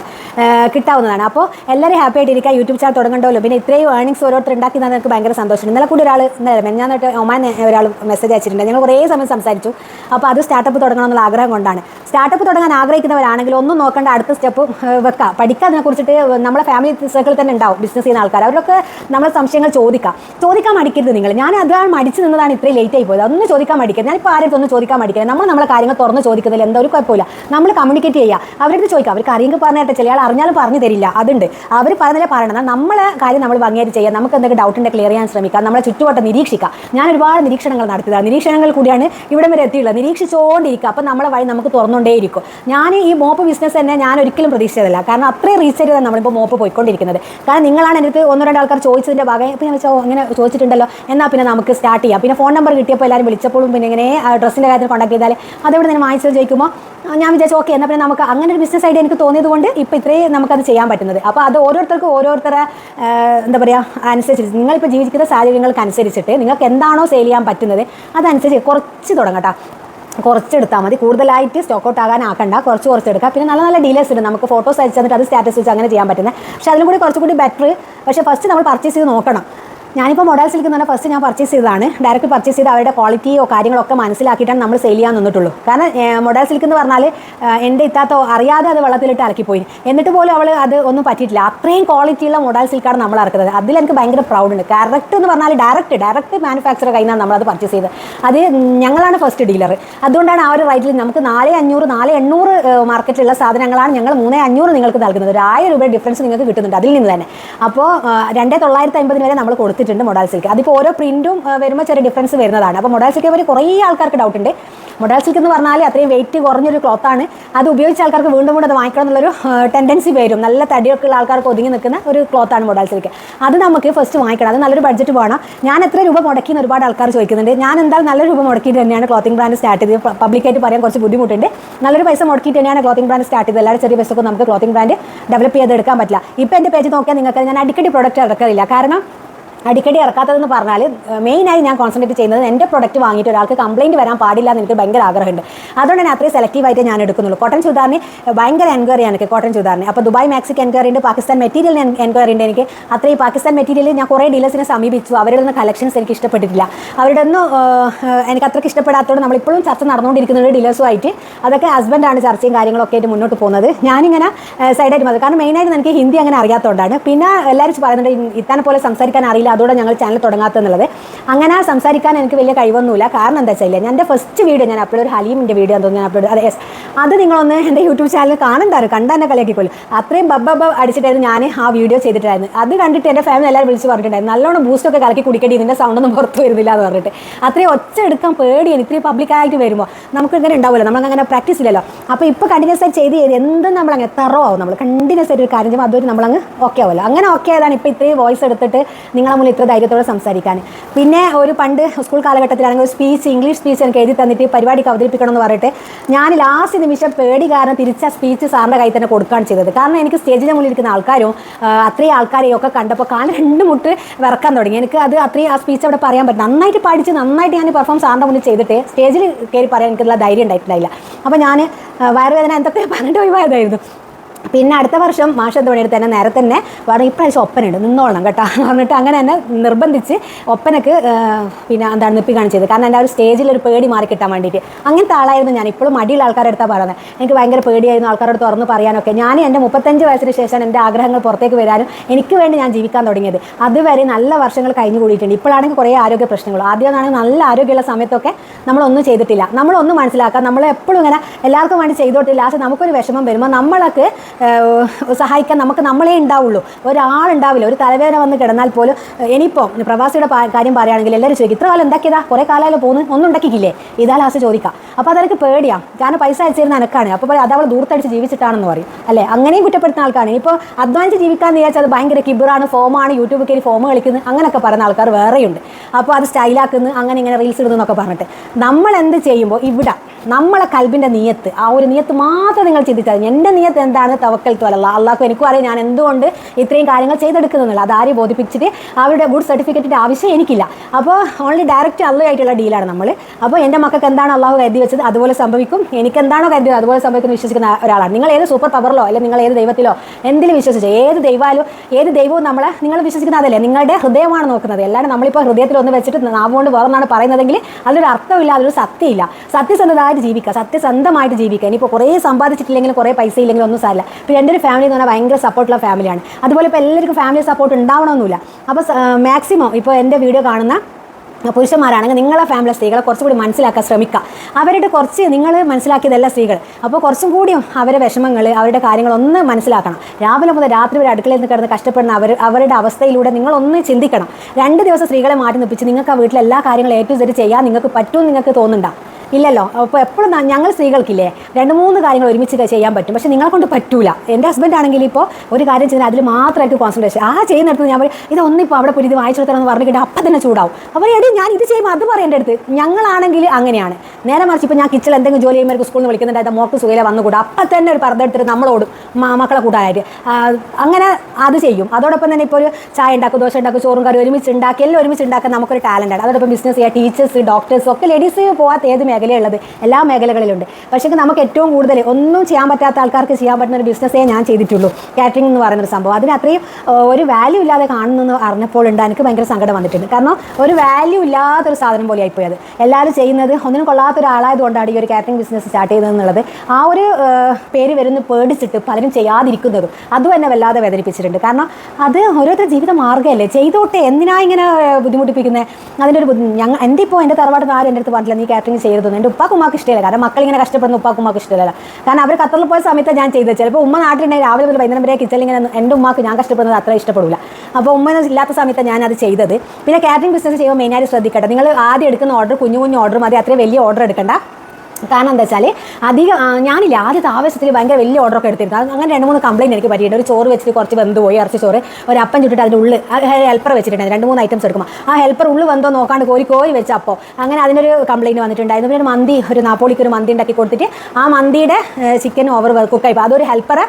കിട്ടാവുന്നതാണ്. അപ്പോൾ എല്ലാവരും ഹാപ്പി ആയിട്ടിരിക്കുക. യൂട്യൂബ് ചാനൽ തുടങ്ങണ്ടല്ലോ. പിന്നെ ഇത്രയും ഏണിങ്സ് ഓരോരുത്തർ ഉണ്ടാക്കി തന്നെ എനിക്ക് ഭയങ്കര സന്തോഷം ഇന്നലെ കൂടി ഒരാൾ ഇന്നലെ ഞാൻ ഒമാൻ ഒരാൾ മെസ്സേജ് അയച്ചിട്ടുണ്ട്. ഞങ്ങൾ കുറേ സമയം സംസാരിച്ചു. അപ്പോൾ അത് സ്റ്റാർട്ടപ്പ് തുടങ്ങണം എന്നുള്ള ആഗ്രഹം കൊണ്ടാണ്. സ്റ്റാർട്ടപ്പ് തുടങ്ങാൻ ആഗ്രഹിക്കുന്നവരാണെങ്കിൽ ഒന്നും നോക്കേണ്ട. അടുത്ത സ്റ്റെപ്പ് വെക്കുക പഠിക്കുക അതിനെ കുറിച്ചിട്ട് നമ്മളെ ഫാമിലി സർക്കിൾ തന്നെ ഉണ്ടാവും. ബിസിനസ് ചെയ്യുന്ന ആൾക്കാർ. അവരൊക്കെ നമ്മളെ സംശയങ്ങൾ ചോദിക്കാം. ചോദിക്കാൻ മടിക്കരുത് നിങ്ങൾ. ഞാൻ അതാണ് മടിച്ചു നിന്നതാണ് ഇത്രയും ലേറ്റ് ആയി പോയത്. അതൊന്നും ചോദിക്കാൻ മടിക്കരുത്. ഞാനിപ്പോൾ ആരും ഒന്ന് ചോദിക്കാൻ മടിക്കരുത്. നമ്മൾ നമ്മളെ കാര്യങ്ങൾ തുറന്ന് ചോദിക്കുന്നതിൽ എന്താ ഒരു കുഴപ്പമില്ല. നമ്മൾ കമ്മ്യൂണിക്കേറ്റ് ചെയ്യുക അവരടുത്ത് ചോദിക്കുക അവർക്ക് അറിയെങ്കിൽ പറഞ്ഞിട്ട് ചില ആൾ അറിഞ്ഞാലും പറഞ്ഞു തരില്ല. അതുണ്ട്. അവർ പറഞ്ഞില്ല പറയണം. നമ്മളെ കാര്യം നമ്മൾ ഭംഗിയായിട്ട് ചെയ്യുക നമുക്ക് എന്തെങ്കിലും ഡൗട്ട് ഉണ്ടെങ്കിൽ ക്ലിയർ ചെയ്യാൻ ശ്രമിക്കുക നമ്മളെ ചുറ്റുവട്ടം നിരീക്ഷിക്കുക ഞാൻ ഒരുപാട് നിരീക്ഷണങ്ങൾ നടത്തുക നിരീക്ഷണങ്ങൾ കൂടിയാണ് ഇവിടം വരെ എത്തിയുള്ളത് നിരീക്ഷിച്ചുകൊണ്ടിരിക്കുക അപ്പം നമ്മളെ വഴി നമുക്ക് തുറന്നുകൊണ്ടേയിരിക്കും ഞാൻ ഈ മോപ്പ് ബിസിനസ് തന്നെ ഞാൻ ഒരിക്കലും പ്രതീക്ഷിച്ചതല്ല. കാരണം അത്രയും റീച്ച് ചെയ്താണ് നമ്മളിപ്പോൾ മോപ്പ് പോയിക്കൊണ്ടിരിക്കുന്നത്. കാരണം നിങ്ങളാണ് എനിക്ക് ഒന്നോ രണ്ടോ ആൾക്കാർ ചോദിച്ചതിന്റെ ഭാഗം ഇപ്പം ഞാൻ വെച്ചാൽ ഇങ്ങനെ ചോദിച്ചിട്ടുണ്ടല്ലോ. എന്നാൽ പിന്നെ നമുക്ക് സ്റ്റാർട്ട് ചെയ്യാം. പിന്നെ ഫോൺ നമ്പർ കിട്ടിയപ്പോൾ എല്ലാവരും വിളിച്ചപ്പോഴും പിന്നെ ഇങ്ങനെ ഡ്രസ്സിന്റെ കാര്യത്തിൽ കോൺടാക്ട് ചെയ്താൽ അതെവിടെ നിന്ന് വാങ്ങിച്ചത് ചോദിക്കുമ്പോൾ ഞാൻ വിചാരിച്ചു ഓക്കെ എന്നാൽ പിന്നെ നമുക്ക് അങ്ങനെ ഒരു ബിസിനസ് ഐഡിയ എനിക്ക് തോന്നിയത് കൊണ്ട് ഇപ്പോൾ ഇത്രയും നമുക്കത് ചെയ്യാൻ പറ്റുന്നത്. അപ്പോൾ അത് ഓരോരുത്തർക്കും ഓരോരുത്തരെ എന്താ പറയുക അനുസരിച്ച് നിങ്ങളിപ്പോൾ ജീവിക്കുന്ന സാഹചര്യങ്ങൾക്ക് അനുസരിച്ചിട്ട് നിങ്ങൾക്ക് എന്താണോ സെയിൽ ചെയ്യാൻ പറ്റുന്നത് അതനുസരിച്ച് കുറച്ച് തുടങ്ങട്ടോ കുറച്ചെടുത്താൽ മതി. കൂടുതലായിട്ട് സ്റ്റോക്ക് ഔട്ട് ആകാൻ ആക്കണ്ട കുറച്ച് കുറച്ചെടുക്കുക പിന്നെ നല്ല നല്ല ഡീലേഴ്സ് ഉണ്ട്. നമുക്ക് ഫോട്ടോസ് അയച്ചു തന്നിട്ട് അത് സ്റ്റാറ്റസ് വെച്ച് അങ്ങനെ ചെയ്യാൻ പറ്റുന്നത്. പക്ഷേ അതിലും കൂടി കുറച്ചുകൂടി ബെറ്റർ പക്ഷേ ഫസ്റ്റ് നമ്മൾ പർച്ചേസ് ചെയ്ത് നോക്കണം. ഞാനിപ്പോൾ മൊഡൽ സിൽക്ക് എന്ന് ഫസ്റ്റ് ഞാൻ പർച്ചേസ് ചെയ്തതാണ്. ഡയറക്റ്റ് പർച്ചേസ് ചെയ്ത് അവരുടെ ക്വാളിറ്റിയോ കാര്യങ്ങളൊക്കെ മനസ്സിലാക്കിയിട്ടാണ് നമ്മൾ സെയിൽ ചെയ്യാൻ നിന്നിട്ടുള്ളൂ. കാരണം മൊഡൽ സിൽക്ക് എന്ന് പറഞ്ഞാൽ എന്റെ ഇത്താത്തോ അറിയാതെ അത് വെള്ളത്തിലിട്ട് ഇറക്കിപ്പോയി എന്നിട്ട് പോലും അവൾ അത് ഒന്നും പറ്റിയിട്ടില്ല. അത്രയും ക്വാളിറ്റിയുള്ള മൊഡൽ സിൽക്കാണ് നമ്മൾ ഇറക്കുന്നത് അതിൽ എനിക്ക് ഭയങ്കര പ്രൗഡ് ഉണ്ട്. കറക്റ്റ് എന്ന് പറഞ്ഞാൽ ഡയറക്റ്റ് ഡയറക്റ്റ് മാനുഫാക്ചർ കയ്യിൽ നിന്നാണ് നമ്മളത് പർച്ചേസ് ചെയ്തത്. അത് ഞങ്ങളാണ് ഫസ്റ്റ് ഡീലർ അതുകൊണ്ടാണ് ആ ഒരു റേറ്റിൽ നമുക്ക് നാല് അഞ്ഞൂറ് നാല് എണ്ണൂറ് മാർക്കറ്റിലുള്ള സാധനങ്ങളാണ് ഞങ്ങൾ മൂന്ന് അഞ്ഞൂറ് നിങ്ങൾക്ക് നൽകുന്നത്. ഒരു ആയിരം രൂപ ഡിഫറൻസ് നിങ്ങൾക്ക് കിട്ടുന്നുണ്ട് അതിൽ നിന്ന് തന്നെ. അപ്പോൾ രണ്ടേ തൊള്ളായിരത്തി അമ്പതിന് വരെ നമ്മൾ കൊടുത്തിട്ടുണ്ട്. Modal silk. അതിപ്പോൾ ഓരോ പ്രിന്റും വരുമ്പോൾ ചെറിയ ഡിഫറൻസ് വരുന്നതാണ്. അപ്പോൾ മൊഡാൽ സിൽക്ക് വരെ കുറേ ആൾക്കാർക്ക് ഡൗട്ട് ഉണ്ട്. മൊഡാൽ സിൽക്ക് എന്ന് പറഞ്ഞാൽ അത്രയും വെയിറ്റ് കുറഞ്ഞൊരു ക്ലോത്താണ് അത് ഉപയോഗിച്ച ആൾക്കാർക്ക് വീണ്ടും വീണ്ടും അത് വാങ്ങിക്കണം എന്നുള്ളൊരു ടെൻഡൻസി വരും. നല്ല തടിയൊക്കെ ഉള്ള ആൾക്കാർക്ക് ഒതുങ്ങി നിൽക്കുന്ന ഒരു ക്ലോത്താണ് മൊഡാൽ സിൽക്ക്. അത് നമുക്ക് ഫസ്റ്റ് വാങ്ങിക്കണം. അത് നല്ലൊരു ബഡ്ജറ്റ് വേണം. ഞാൻ എത്ര രൂപ മുടക്കി എന്ന് ഒരുപാട് ആൾക്കാർ ചോദിക്കുന്നുണ്ട്. ഞാൻ എന്തായാലും നല്ല രൂപ മുടക്കിയിട്ട് തന്നെയാണ് ക്ലോത്തിങ് ബ്രാൻഡ് സ്റ്റാർട്ട് ചെയ്തത്. പബ്ലിക്കായിട്ട് പറയാൻ കുറച്ച് ബുദ്ധിമുട്ടുണ്ട്. നല്ലൊരു പൈസ മുടക്കിയിട്ട് തന്നെയാണ് ക്ലോത്തിങ് ബ്രാൻഡ് സ്റ്റാർട്ട് ചെയ്തത്. എല്ലാവരും ചെറിയ പൈസക്ക് നമുക്ക് ക്ലോത്തിങ് ബ്രാൻഡ് ഡെവലപ്പ് ചെയ്തെടുക്കാൻ പറ്റില്ല. ഇപ്പോൾ എന്റെ പേജ് നോക്കിയാൽ നിങ്ങൾക്ക് ഞാൻ അടിക്കടി പ്രോഡക്റ്റ് ഇറക്കാറില്ല കാരണം അടിക്കടി ഇറക്കാത്തതെന്ന് പറഞ്ഞാൽ മെയിനായി ഞാൻ കോൺസെൻട്രേറ്റ് ചെയ്യുന്നത് എന്റെ പ്രൊഡക്റ്റ് വാങ്ങിയിട്ട് ഒരാൾക്ക് കംപ്ലയിന്റ് വരാൻ പാടില്ല എന്ന് എനിക്ക് ഭയങ്കര ആഗ്രഹമുണ്ട്. അതുകൊണ്ട് തന്നെ അത്രയും സെലക്റ്റീവായിട്ട് ഞാൻ എടുക്കുന്നുള്ളൂ. കോട്ടൺ ചുതാറിന് ഭയങ്കര എൻക്വയറിയാണ് എനിക്ക് കോട്ടൺ ചുതാറിന് അപ്പോൾ ദുബായ് മാക്സിക്ക് എൻക്വയറി ഉണ്ട് പാകിസ്ഥാൻ മെറ്റീരിയലിന് എൻക്വയറി ഉണ്ട് എനിക്ക്. അത്രയും പാകിസ്ഥാൻ മെറ്റീരിയൽ ഞാൻ കുറേ ഡീലേഴ്സിനെ സമീപിച്ചു. അവരുടെ നിന്ന് കളക്ഷൻസ് എനിക്ക് ഇഷ്ടപ്പെട്ടിട്ടില്ല. അവരുടെ ഒന്നും എനിക്ക് അത്രയ്ക്ക് ഇഷ്ടപ്പെടാത്തതുകൊണ്ട് നമ്മളിപ്പോഴും ചർച്ച നടന്നുകൊണ്ടിരിക്കുന്നുണ്ട് ഡീലേഴ്സുമായിട്ട് അതൊക്കെ ഹസ്ബൻഡാണ് ചർച്ചയും കാര്യങ്ങളൊക്കെ ആയിട്ട് മുന്നോട്ട് പോകുന്നത്. ഞാനിങ്ങനെ സൈഡായിട്ട് മതി. കാരണം മെയിനായിട്ട് എനിക്ക് ഹിന്ദി അങ്ങനെ അറിയാത്തതുകൊണ്ടാണ്. പിന്നെ എല്ലാവരും പറയുന്നുണ്ട് ഇത്താനെ പോലെ സംസാരിക്കാൻ അറിയില്ല അതോടെ ഞങ്ങൾ ചാനൽ തുടങ്ങാത്തെന്നുള്ളത് അങ്ങനെ സംസാരിക്കാൻ എനിക്ക് വലിയ കഴിവൊന്നുമില്ല. കാരണം എന്താ വെച്ചാൽ ഞാൻ എന്റെ ഫസ്റ്റ് വീഡിയോ ഞാൻ അപ്ലോഡ് ഒരു ഹലീമിന്റെ വീഡിയോ തോന്നുന്നു. ഞാൻ അപ്ലോഡ് അതെ യെസ് അത് നിങ്ങളൊന്ന് എന്റെ യൂട്യൂബ് ചാനൽ കാണണ്ടായിരുന്നു കണ്ടാൽ എന്നെ കളിയാക്കിക്കൊള്ളു അത്രയും ബബ്ബ അടിച്ചിട്ടായിരുന്നു ഞാൻ ആ വീഡിയോ ചെയ്തിട്ടായിരുന്നു അത് കണ്ടിട്ട് എന്റെ ഫാമിലി എല്ലാവരും വിളിച്ച് പറഞ്ഞിട്ടുണ്ടായിരുന്നു. നല്ലോണം ബൂസ്റ്റൊക്കെ കലക്കി കുടിക്കേണ്ടി ഇതിന്റെ സൗണ്ടൊന്നും പുറത്ത് വരുന്നില്ല എന്ന് പറഞ്ഞിട്ട്. അത്രയും ഒച്ച എടുക്കാൻ പേടിയാണ്. ഇത്രയും പബ്ലിക്കായിട്ട് വരുമ്പോൾ നമുക്ക് ഇങ്ങനെ ഉണ്ടാവില്ല നമുക്ക് അങ്ങനെ പ്രാക്ടീസ് ഇല്ലല്ലോ. അപ്പോൾ ഇപ്പോൾ കണ്ടിന്യൂസ് ആയി ചെയ്ത് ചെയ്ത് എന്തും നമ്മളങ്ങ് തെറോ ആവും. നമ്മൾ കണ്ടിന്യൂസ് ആയിട്ട് ഒരു കാര്യം അതൊരു നമ്മളങ്ങ് ഓക്കെ ആവുമല്ലോ. അങ്ങനെ ഓക്കെ ആയതാണ് ഇപ്പോൾ ഇത്രയും വോയിസ് എടുത്തിട്ട് നിങ്ങളെ മുന്നിൽ ഇത്ര ധൈര്യത്തോടെ സംസാരിക്കാൻ. പിന്നെ ഒരു പണ്ട് സ്കൂൾ കാലഘട്ടത്തിലാണെങ്കിൽ ഒരു സ്പീച്ച് ഇംഗ്ലീഷ് സ്പീച്ച് എനിക്ക് എഴുതി തന്നിട്ട് പരിപാടിക്ക് അവതരിപ്പിക്കണം എന്ന് പറഞ്ഞിട്ട് ഞാൻ ലാസ്റ്റ് നിമിഷം പേടി കാരണം തിരിച്ച സ്പീച്ച് സാറിന്റെ കയ്യിൽ തന്നെ കൊടുക്കുകയാണ് ചെയ്തത്. കാരണം എനിക്ക് സ്റ്റേജിന്റെ മുന്നിൽ ഇരിക്കുന്ന ആൾക്കാരും അത്രയും ആൾക്കാരെയും ഒക്കെ കണ്ടപ്പോൾ കാലം രണ്ട് മുട്ട് വിറക്കാൻ തുടങ്ങി. എനിക്ക് അത് അത്രയും ആ സ്പീച്ച് അവിടെ പറയാൻ പറ്റും നന്നായിട്ട് പഠിച്ച് നന്നായിട്ട് ഞാൻ പെർഫോം സാറിന്റെ മുന്നിൽ ചെയ്തിട്ട് സ്റ്റേജിൽ കയറി പറയാൻ എനിക്കുള്ള ധൈര്യം ഉണ്ടായിട്ടുണ്ടായില്ല അപ്പോൾ ഞാൻ വയറുവേദന എന്തൊക്കെ പറഞ്ഞിട്ട് ഒഴിവായതായിരുന്നു. പിന്നെ അടുത്ത വർഷം മാഷം തുടങ്ങിയിട്ട് തന്നെ നേരെ തന്നെ പറഞ്ഞു ഇപ്രാവശ്യം ഒപ്പനുണ്ട് നിന്നോളണം കേട്ടോ. എന്നിട്ട് അങ്ങനെ തന്നെ നിർബന്ധിച്ച് ഒപ്പനക്ക് പിന്നെ എന്താണ് നിപ്പി കാണിച്ചത് കാരണം എന്റെ ആ ഒരു സ്റ്റേജിൽ ഒരു പേടി മാറി കിട്ടാൻ വേണ്ടിയിട്ട്. അങ്ങനത്തെ ആളായിരുന്നു ഞാൻ. ഇപ്പോഴും മടിയുള്ള ആൾക്കാരുടെ പറയുന്നത്. എനിക്ക് ഭയങ്കര പേടിയായിരുന്നു ആൾക്കാരോട് തുറന്ന് പറയാനൊക്കെ. ഞാൻ എന്റെ മുപ്പത്തഞ്ച് വയസ്സിന് ശേഷം എന്റെ ആഗ്രഹങ്ങൾ പുറത്തേക്ക് വരാനും എനിക്ക് വേണ്ടി ഞാൻ ജീവിക്കാൻ തുടങ്ങിയത്. അതുവരെ നല്ല വർഷങ്ങൾ കഴിഞ്ഞു കൂടിയിട്ടുണ്ട്. ഇപ്പോഴാണെങ്കിൽ കുറേ ആരോഗ്യ പ്രശ്നങ്ങൾ. ആദ്യമാണെങ്കിൽ നല്ല ആരോഗ്യമുള്ള സമയത്തൊക്കെ നമ്മളൊന്നും ചെയ്തിട്ടില്ല. നമ്മളൊന്നും മനസ്സിലാക്കാം നമ്മൾ എപ്പോഴും ഇങ്ങനെ എല്ലാവർക്കും വേണ്ടി ചെയ്തോട്ടില്ല ലാസ്റ്റ് നമുക്കൊരു വിഷമം വരുമ്പോൾ നമ്മളൊക്കെ സഹായിക്കാൻ നമുക്ക് നമ്മളേ ഉണ്ടാവുള്ളൂ. ഒരാളുണ്ടാവില്ല. ഒരു തലവേദന വന്ന് കിടന്നാൽ പോലും ഇനിയിപ്പോൾ പ്രവാസിയുടെ കാര്യം പറയുകയാണെങ്കിൽ എല്ലാവരും ചോദിക്കും ഇത്ര കാലം എന്താക്കിയതാ കുറേ കാലമായാലും പോകുന്നു ഒന്നും ഉണ്ടാക്കിക്കില്ലേ ഇതാ ലാസ്റ്റ് ചോദിക്കാം അപ്പോൾ അതെനിക്ക് പേടിയാണ് കാരണം പൈസ അയച്ചിരുന്ന എനക്കാണ്. അപ്പോൾ പറയും അതവൾ ദൂർത്തടിച്ച് ജീവിച്ചിട്ടാണെന്ന് പറയും. അല്ലേ? അങ്ങനെയും കുറ്റപ്പെടുത്തുന്ന ആൾക്കാണ്. ഇപ്പോൾ അധ്വാനിച്ച് ജീവിക്കാന്ന് വിചാരിച്ചാൽ അത് ഭയങ്കര കിബിറാണ് ഫോമാണ് യൂട്യൂബിൽ കയറി ഫോം കളിക്കുന്നത് അങ്ങനെയൊക്കെ പറയുന്ന ആൾക്കാർ വേറെയുണ്ട്. അപ്പോൾ അത് സ്റ്റൈലാക്കുന്നു അങ്ങനെ ഇങ്ങനെ റീൽസ് ഇടുന്നു എന്നൊക്കെ പറഞ്ഞിട്ട്. നമ്മൾ എന്ത് ചെയ്യുമ്പോൾ ഇവിടെ നമ്മളെ കൽബിന്റെ നിയത്ത് ആ ഒരു നിയത്ത് മാത്രം നിങ്ങൾ ചിന്തിച്ചാൽ. എന്റെ നിയത്ത് എന്താണ് തവക്കൽ തോലല്ല അള്ളാഹു എനിക്കും അറിയാം ഞാൻ എന്തുകൊണ്ട് ഇത്രയും കാര്യങ്ങൾ ചെയ്തെടുക്കുന്നില്ല അത് ആരെയും ബോധിപ്പിച്ചിട്ട് അവരുടെ ഗുഡ് സർട്ടിഫിക്കറ്റിന്റെ ആവശ്യം എനിക്കില്ല. അപ്പോൾ ഓൺലി ഡയറക്റ്റ് അള്ളയായിട്ടുള്ള ഡീലാണ് നമ്മൾ അപ്പോൾ എന്റെ മക്കൾക്ക് എന്താണ് അള്ളാഹു കരുതി വെച്ചത്? അതുപോലെ സംഭവിക്കും. എനിക്ക് എന്താണോ കരുതി അതുപോലെ സംഭവിക്കുന്ന വിശ്വസിക്കുന്ന ഒരാളാണ്. നിങ്ങൾ ഏത് സൂപ്പർ പവറിലോ അല്ലെങ്കിൽ നിങ്ങൾ ഏത് ദൈവത്തിലോ എന്തിൽ വിശ്വസിച്ചു ഏത് ദൈവാലോ ഏത് ദൈവവും നമ്മൾ നിങ്ങൾ വിശ്വസിക്കുന്ന അതല്ലേ? നിങ്ങളുടെ ഹൃദയമാണ് നോക്കുന്നത്. അല്ലാണ്ട് നമ്മളിപ്പോൾ ഹൃദയത്തിൽ ഒന്ന് വെച്ചിട്ട് നാവുകൊണ്ട് വേറെന്നാണ് പറയുന്നതെങ്കിൽ അതിലൊരു അർത്ഥമില്ല അതിലൊരു സത്യമില്ല. സത്യസന്ധമായിട്ട് ജീവിക്കുക സത്യസന്ധമായിട്ട് ജീവിക്കുക. ഇനിയിപ്പോൾ കുറേ സമ്പാദിച്ചിട്ടില്ലെങ്കിലും കുറേ പൈസ ഇല്ലെങ്കിലും ഒന്നും സാരില്ല പിന്നെ എന്റെ ഒരു ഫാമിലി എന്ന് പറഞ്ഞാൽ ഭയങ്കര സപ്പോർട്ടുള്ള ഫാമിലിയാണ് അതുപോലെ ഇപ്പോൾ എല്ലാവർക്കും ഫാമിലി സപ്പോർട്ട് ഉണ്ടാവണമെന്നില്ല. അപ്പോൾ മാക്സിമം ഇപ്പോൾ എന്റെ വീഡിയോ കാണുന്ന പുരുഷന്മാരാണെങ്കിൽ നിങ്ങളെ ഫാമിലി സ്ത്രീകളെ കുറച്ചുകൂടി മനസ്സിലാക്കാൻ ശ്രമിക്കുക. അവരുടെ കുറച്ച് നിങ്ങൾ മനസ്സിലാക്കിയതല്ല സ്ത്രീകൾ. അപ്പോൾ കുറച്ചും കൂടിയും അവരുടെ വിഷമങ്ങൾ അവരുടെ കാര്യങ്ങളൊന്ന് മനസ്സിലാക്കണം. രാവിലെ മുതൽ രാത്രി വരെ അടുക്കളയിൽ നിന്ന് കിടന്ന് കഷ്ടപ്പെടുന്ന അവർ അവരുടെ അവസ്ഥയിലൂടെ നിങ്ങളൊന്ന് ചിന്തിക്കണം. രണ്ട് ദിവസം സ്ത്രീകളെ മാറ്റി നിപ്പിച്ച് നിങ്ങൾക്ക് ആ വീട്ടിലെ എല്ലാ കാര്യങ്ങളും ഏറ്റവും സെറ്റ് ചെയ്യാൻ നിങ്ങൾക്ക് പറ്റും നിങ്ങൾക്ക് തോന്നുന്നുണ്ടാവും ഇല്ലല്ലോ. അപ്പോൾ എപ്പോഴും ഞങ്ങൾ സ്ത്രീകൾക്കില്ലേ രണ്ട് മൂന്ന് കാര്യങ്ങൾ ഒരുമിച്ച് ചെയ്യാൻ പറ്റും. പക്ഷേ നിങ്ങളെ കൊണ്ട് പറ്റൂല. എന്റെ ഹസ്ബൻഡ് ആണെങ്കിൽ ഇപ്പോൾ ഒരു കാര്യം ചെയ്താൽ അതിൽ മാത്രമായിട്ട് കോൺസെൻട്രേഷൻ ആ ചെയ്യുന്നിടത്ത് ഞാൻ പറയും ഇതൊന്നിപ്പോൾ അവിടെ പോയി ഇത് വായിച്ചു കൊടുത്തണമെന്ന് പറഞ്ഞിട്ട് അപ്പം തന്നെ ചൂടാവും. അപ്പോൾ ഞാൻ ഇത് ചെയ്യുമ്പോൾ അത് പറയേണ്ട അടുത്ത് ഞങ്ങളാണെങ്കിൽ അങ്ങനെയാണ്. നേരെ മറിച്ച് ഇപ്പോൾ ഞാൻ കിച്ചണിൽ എന്തെങ്കിലും ജോലി ചെയ്യുമ്പോൾ സ്കൂളിൽ നിന്ന് വിളിക്കുന്നുണ്ടായിട്ട് മോക്ക് സുഖയില വന്നുകൂടാ അപ്പം തന്നെ ഒരു പർദ്ദ എടുത്തിട്ട് നമ്മളോടും മാമക്കളെ മക്കളെ കൂട്ടാനായിട്ട്. അങ്ങനെ അത് ചെയ്യും. അതോടൊപ്പം തന്നെ ഇപ്പോൾ ഒരു ചായ ഉണ്ടാക്കും ദോശ ഉണ്ടാക്കും ചോറും കറി ഒരുമിച്ച് ഉണ്ടാക്കി എല്ലാം ഒരുമിച്ച് ഉണ്ടാക്കാൻ നമുക്കൊരു ആണ്. അതോടൊപ്പം ബിസിനസ് ചെയ്യുക ടീച്ചേഴ്സ് ഡോക്ടേഴ്സ് ഒക്കെ ലേഡീസ് പോകാത്ത ഏത് മേഖലയുള്ളത്? എല്ലാ മേഖലകളിലുണ്ട്. പക്ഷേ നമുക്ക് ഏറ്റവും കൂടുതൽ ഒന്നും ചെയ്യാൻ പറ്റാത്ത ആൾക്കാർക്ക് ചെയ്യാൻ പറ്റുന്ന ഒരു ബിസിനസ്സേ ഞാൻ ചെയ്തിട്ടുള്ളൂ. കാറ്ററിംഗ് എന്ന് പറയുന്ന ഒരു സംഭവം. അതിന് അത്രയും ഒരു വാല്യൂ ഇല്ലാതെ കാണുന്നെന്ന് അറിഞ്ഞപ്പോൾ ഉണ്ട്. എനിക്ക് ഭയങ്കര സങ്കടം വന്നിട്ടുണ്ട്. കാരണം ഒരു വാല്യൂ ഇല്ലാത്തൊരു സാധനം പോലെ ആയിപ്പോയത് എല്ലാവരും ചെയ്യുന്നത് ഒന്നിനും കൊള്ളാത്ത ഒരാളായതുകൊണ്ടാണ് ഈ ഒരു കാറ്ററിംഗ് ബിസിനസ് സ്റ്റാർട്ട് ചെയ്തതെന്നുള്ളത്. ആ ഒരു പേര് വരുന്ന പേടിച്ചിട്ട് പലരും ചെയ്യാതിരിക്കുന്നതും അതും എന്നെ വല്ലാതെ വേദനിപ്പിച്ചിട്ടുണ്ട്. കാരണം അത് ഓരോരുത്തർ ജീവിത മാർഗമല്ലേ? ചെയ്തോട്ടെ എന്തിനാ ഇങ്ങനെ ബുദ്ധിമുട്ടിപ്പിക്കുന്നത് അതിന്റെ ഒരു ഞങ്ങൾ എന്റെ ഇപ്പോൾ എന്റെ തറവാട് ആരും എന്റെ അടുത്ത് പറഞ്ഞില്ല നീ കാറ്ററിംഗ് ചെയ്യരുതെന്ന്. എന്റെ ഉപ്പാക്കുമാക്ക് ഇഷ്ടമില്ല. കാരണം മക്കൾ ഇങ്ങനെ കഷ്ടപ്പെടുന്ന ഉപ്പാക്കുമാക്ക് ഇഷ്ടമില്ല കാരണം അവർ ഖത്തറിൽ പോയ സമയത്ത് ഞാൻ ചെയ്തത്. ചിലപ്പോൾ ഉമ്മ നാട്ടിലുണ്ടെങ്കിൽ രാവിലെ മുതൽ വൈകുന്നേരം വരെ കിച്ചണിൽ ഇങ്ങനെ എന്റെ ഉമ്മാക്ക് ഞാൻ കഷ്ടപ്പെടുന്നത് അത്ര ഇഷ്ടപ്പെടില്ല അപ്പോൾ ഉമ്മ ഇല്ലാത്ത സമയത്ത് ഞാൻ അത് ചെയ്തത്. പിന്നെ കാറ്ററിംഗ് ബിസിനസ് ചെയ്യുമ്പോൾ മെയിനായിട്ട് ശ്രദ്ധിക്കട്ടെ. നിങ്ങൾ ആദ്യം എടുക്കുന്ന ഓർഡർ കുഞ്ഞു കുഞ്ഞു ഓർഡർ മതി. അത്രയും വലിയ ഓർഡർ എടുക്കണ്ട. കാരണം എന്താ വെച്ചാൽ അധികം ഞാനില്ല ആദ്യത്തെ ആവശ്യത്തിൽ ഭയങ്കര വലിയ ഓർഡറൊക്കെ എടുത്തിരുന്നു അത് അങ്ങനെ രണ്ട് മൂന്ന് കംപ്ലയിന്റ് എനിക്ക് പറ്റിയിട്ട് ഒരു ചോറ് വെച്ചിട്ട് കുറച്ച് വെന്ത് പോയി ഇറച്ചി ചോറ്. ഒരു അപ്പം ചുട്ടിട്ട് അതിന്റെ ഉള്ളിൽ ആ ഹെൽപ്പർ വെച്ചിട്ടുണ്ടായിരുന്നു. രണ്ട് മൂന്ന് ഐറ്റംസ് എടുക്കുമ്പോൾ. ആ ഹെൽപ്പർ ഉള്ളിൽ വന്നോ നോക്കാണ്ട് കോരി കോരി വെച്ച അപ്പോൾ അങ്ങനെ അതിനൊരു കംപ്ലയിന്റ് വന്നിട്ടുണ്ടായിരുന്നു. പിന്നെ ഒരു മന്തി ഒരു നാപ്പോളിക്ക് ഒരു മന്തി ഉണ്ടാക്കി കൊടുത്തിട്ട് ആ മന്തിയുടെ ചിക്കൻ ഓവർ കുക്കായി അതൊരു ഹെൽപ്പറെ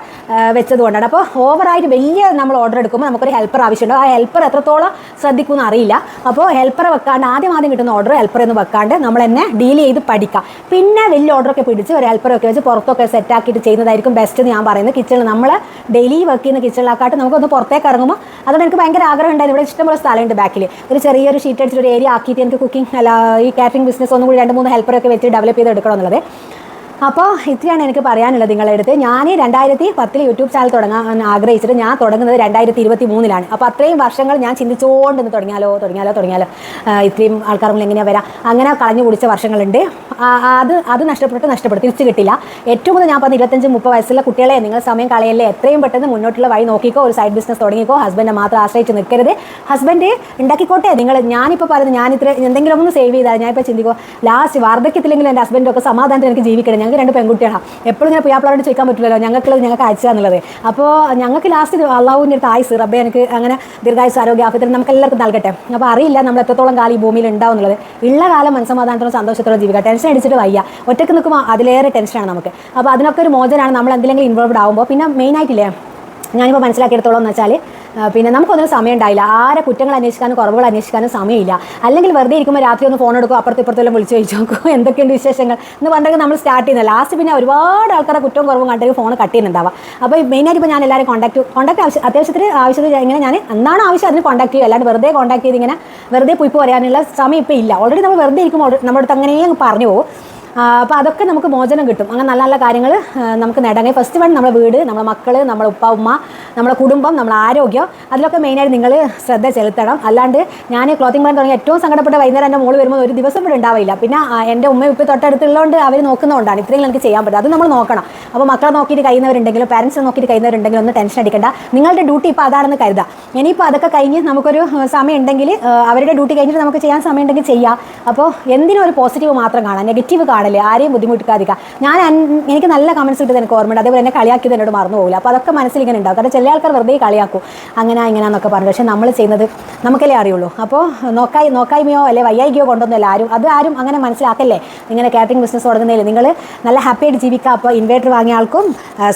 വെച്ചത് കൊണ്ടാണ്. അപ്പോൾ ഓവറായിട്ട് വലിയ നമ്മൾ ഓർഡർ എടുക്കുമ്പോൾ നമുക്കൊരു ഹെൽപ്പർ ആവശ്യമുണ്ട്. ആ ഹെൽപ്പർ എത്രത്തോളം ശ്രദ്ധിക്കുമെന്ന് അറിയില്ല. അപ്പോൾ ഹെൽപ്പർ വെക്കാണ്ട് ആദ്യം ആദ്യം കിട്ടുന്ന ഓർഡർ ഹെൽപ്പർ എന്ന് വെക്കാണ്ട് നമ്മൾ എന്നെ ഡീൽ ചെയ്ത് പഠിക്കാം. പിന്നെ വലിയ ഓർഡറൊക്കെ പിടിച്ച് ഒരു ഹെൽപ്പറൊക്കെ വെച്ച് പുറത്തൊക്കെ സെറ്റാക്കിയിട്ട് ചെയ്യുന്നതായിരിക്കും ബെസ്റ്റ് എന്ന് ഞാൻ പറയുന്നത്. കിച്ചണിൽ നമ്മൾ ഡെയിലി വർക്ക് ചെയ്യുന്ന കിച്ചണിലാക്കാട്ട് നമുക്കൊന്ന് പുറത്തേക്ക് ഇറങ്ങുമ്പോൾ അതുകൊണ്ട് എനിക്ക് ഭയങ്കര ആഗ്രഹം ഉണ്ടായിരുന്നു. ഇവിടെ ഇഷ്ടംപോലെ സ്ഥലമുണ്ട് ബാക്കിൽ ഒരു ചെറിയൊരു ഷീറ്റ് അടിച്ചിട്ട് ഒരു ഏരിയ ആക്കിയിട്ട് എനിക്ക് കുക്കിംഗ് അല്ല ഈ കാറ്ററിംഗ് ബിസിനസ് ഒന്നും കൂടി രണ്ട് മൂന്ന് ഹെൽപ്പറൊക്കെ വെച്ച് ഡെവലപ്പ് ചെയ്ത് എടുക്കണം എന്നുള്ളത്. അപ്പോൾ ഇത്രയാണ് എനിക്ക് പറയാനുള്ളത് നിങ്ങളുടെ അടുത്ത്. ഞാൻ രണ്ടായിരത്തി പത്തിൽ യൂട്യൂബ് ചാനൽ തുടങ്ങാൻ ആഗ്രഹിച്ചിട്ട് ഞാൻ തുടങ്ങുന്നത് രണ്ടായിരത്തി ഇരുപത്തി മൂന്നിലാണ് അപ്പോൾ അത്രയും വർഷങ്ങൾ ഞാൻ ചിന്തിച്ചുകൊണ്ടന്ന് തുടങ്ങിയാലോ തുടങ്ങിയാലോ തുടങ്ങിയാലോ. ഇത്രയും ആൾക്കാർ മുന്നിൽ എങ്ങനെയാണ് വരാം? അങ്ങനെ കളഞ്ഞു കുടിച്ച വർഷങ്ങളുണ്ട്. അത് അത് നഷ്ടപ്പെട്ട് നഷ്ടപ്പെട്ടു തിരിച്ചു കിട്ടില്ല. ഏറ്റവും കൂടുതൽ ഞാൻ പറഞ്ഞ ഇരുപത്തഞ്ച് മുപ്പത് വയസ്സുള്ള കുട്ടികളെ നിങ്ങൾ സമയം കളയല്ലേ? എത്രയും പെട്ടെന്ന് മുന്നോട്ടുള്ള വഴി നോക്കിക്കോ ഒരു സൈഡ് ബിസിനസ് തുടങ്ങിക്കോ ഹസ്ബൻഡ് മാത്രം ആശ്രയിച്ച് നിൽക്കരുത്. ഹസ്ബൻഡ് ഉണ്ടാക്കിക്കോട്ടെ. നിങ്ങൾ ഞാനിപ്പോൾ പറയുന്നത് ഞാൻ ഇത്ര എന്തെങ്കിലും ഒന്ന് സേവ് ചെയ്താൽ ഞാനിപ്പോൾ ചിന്തിക്കുക ലാസ്റ്റ് വാർദ്ധക്യത്തിലെങ്കിലും എന്റെ ഹസ്ബൻഡൊക്കെ സമാധാനത്തിൽ എനിക്ക് ജീവിക്കണം. ഞങ്ങൾക്ക് രണ്ട് പെൺകുട്ടികളാണ് എപ്പോഴും ഇങ്ങനെ പുയ്യാപ്പിളോട് ചോദിക്കാൻ പറ്റില്ലല്ലോ ഞങ്ങൾക്കുള്ളത് ഞങ്ങൾക്ക് അയച്ചു എന്നുള്ളത്. അപ്പോൾ ഞങ്ങൾക്ക് ലാസ്റ്റ് അള്ളാഹുവിന്റെ അടുത്ത് ആയുസ് റബ്ബെ എനിക്ക് അങ്ങനെ ദീർഘായുസ് ആരോഗ്യ ആഫത്തിൽ നമുക്ക് എല്ലാവർക്കും നൽകട്ടെ. അപ്പോൾ അറിയില്ല നമ്മൾ എത്രത്തോളം കാലം ഈ ഭൂമിയിൽ ഉണ്ടാവും എന്നുള്ളത്. ഉള്ള കാലം മനസ്സമാധാനത്തോളം സന്തോഷത്തോടെ ജീവിക്കുക. ടെൻഷൻ അടിച്ചിട്ട് വയ്യ. ഒറ്റയ്ക്ക് നിൽക്കുമ്പോൾ അതിലേറെ ടെൻഷനാണ് നമുക്ക്. അപ്പോൾ അതിനൊക്കെ ഒരു മോചനാണ്. നമ്മൾ എന്തെങ്കിലും ഇൻവോൾവ് ആവുമ്പോൾ. പിന്നെ മെയിനായിട്ടില്ലേ ഞാനിപ്പോൾ മനസ്സിലാക്കിയെടുത്തോളം എന്ന് വെച്ചാൽ പിന്നെ നമുക്കൊന്നും സമയം ഉണ്ടായില്ല ആരെ കുറ്റങ്ങൾ അന്വേഷിക്കാനും കുറവുകൾ അന്വേഷിക്കാനും സമയമില്ല. അല്ലെങ്കിൽ വെറുതെ ഇരിക്കുമ്പോൾ രാത്രി ഒന്ന് ഫോൺ എടുക്കും അപ്പുറത്ത് ഇപ്പുറത്തെല്ലാം വിളിച്ച് ചോദിച്ചു നോക്കും. എന്തൊക്കെയുണ്ട് വിശേഷങ്ങൾ? എന്ന് പറഞ്ഞെങ്കിൽ നമ്മൾ സ്റ്റാർട്ട് ചെയ്യുന്ന ലാസ്റ്റ് പിന്നെ ഒരുപാട് ആൾക്കാരെ കുറ്റവും കുറവും കണ്ടെങ്കിൽ ഫോൺ കട്ട് ചെയ്യുന്നുണ്ടാവുക അപ്പോൾ മെയിനായിട്ട് ഇപ്പോൾ ഞാൻ എല്ലാവരും കോൺടാക്ട് കോൺടാക്ട് ആവശ്യം അത്യാവശ്യത്തിന് ആവശ്യത്തിന് ഇങ്ങനെ ഞാൻ എന്താണ് ആവശ്യം അതിന് കോൺടാക്ട് ചെയ്യുക അല്ലാണ്ട് വെറുതെ കോൺടാക്ട് ചെയ്ത് ഇങ്ങനെ വെറുതെ പോയി പറയാനുള്ള സമയം ഇപ്പോൾ ഇല്ല. ഓൾറെഡി നമ്മൾ വെറുതെ ഇരിക്കുമ്പോൾ നമ്മുടെ അടുത്ത് അങ്ങനെ പറഞ്ഞു പോകും. അപ്പോൾ അതൊക്കെ നമുക്ക് മോചനം കിട്ടും. അങ്ങനെ നല്ല നല്ല കാര്യങ്ങൾ നമുക്ക് നേടാൻ ഫസ്റ്റ് വൺ നമ്മുടെ വീട് നമ്മുടെ മക്കൾ നമ്മുടെ ഉപ്പ ഉമ്മ നമ്മുടെ കുടുംബം നമ്മുടെ ആരോഗ്യം. അതിലൊക്കെ മെയിനായിട്ട് നിങ്ങൾ ശ്രദ്ധ ചെലുത്തണം. അല്ലാണ്ട് ഞാൻ ക്ലോത്തിങ് ബ്രാൻഡ് തുടങ്ങി ഏറ്റവും സങ്കടപ്പെട്ട വൈകുന്നേരം എന്റെ മോൾ വരുമ്പോൾ ഒരു ദിവസം ഇവിടെ ഉണ്ടാവില്ല. പിന്നെ എന്റെ ഉമ്മ ഉപ്പ തൊട്ടടുത്തുള്ളതുകൊണ്ട് അവർ നോക്കുന്നതുകൊണ്ടാണ് ഇത്രയും എനിക്ക് ചെയ്യാൻ പറ്റും. അത് നമ്മൾ നോക്കണം. അപ്പോൾ മക്കളെ നോക്കിയിട്ട് കഴിയുന്നവരുണ്ടെങ്കിലും പാരൻസ് നോക്കിയിട്ട് കഴിയുന്നവരുണ്ടെങ്കിലും ഒന്നും ടെൻഷൻ അടിക്കേണ്ട. നിങ്ങളുടെ ഡ്യൂട്ടി ഇപ്പോൾ അതാണെന്ന് കരുതാം. ഇനിയിപ്പോൾ അതൊക്കെ കഴിഞ്ഞ് നമുക്കൊരു സമയം ഉണ്ടെങ്കിൽ അവരുടെ ഡ്യൂട്ടി കഴിഞ്ഞിട്ട് നമുക്ക് ചെയ്യാൻ സമയം ഉണ്ടെങ്കിൽ ചെയ്യാം. അപ്പോൾ എന്തിനും ഒരു പോസിറ്റീവ് മാത്രം കാണാം. നെഗറ്റീവ് കാണില്ല? ആരെയും ബുദ്ധിമുട്ടിക്കാതിരിക്കുക ഞാൻ എനിക്ക് നല്ല കമൻസ് കിട്ടിയത് എനിക്ക് ഓർമ്മയുണ്ട്. അതേപോലെ എന്നെ കളിയാക്കിയത് എന്നോട് മറന്നു പോകില്ല. അപ്പോൾ അതൊക്കെ മനസ്സിൽ ഇങ്ങനെ ഉണ്ടാവും. കാരണം ചില ആൾക്കാർ വെറുതെ കളിയാക്കും. അങ്ങനെ ഇങ്ങനെ എന്നൊക്കെ പറഞ്ഞു. പക്ഷേ നമ്മൾ ചെയ്യുന്നത് നമുക്കല്ലേ അറിയുള്ളൂ. അപ്പോൾ നോക്കായി നോക്കായ്മയോ അല്ലെ വയ്യായികയോ കൊണ്ടൊന്നുമല്ല. ആരും അത് ആരും അങ്ങനെ മനസ്സിലാക്കല്ലേ? ഇങ്ങനെ കാറ്ററിംഗ് ബിസിനസ് തുടങ്ങുന്നതിൽ നിങ്ങൾ നല്ല ഹാപ്പി ആയിട്ട് ജീവിക്കുക. അപ്പോൾ ഇൻവേർട്ടർ വാങ്ങിയ ആൾക്കും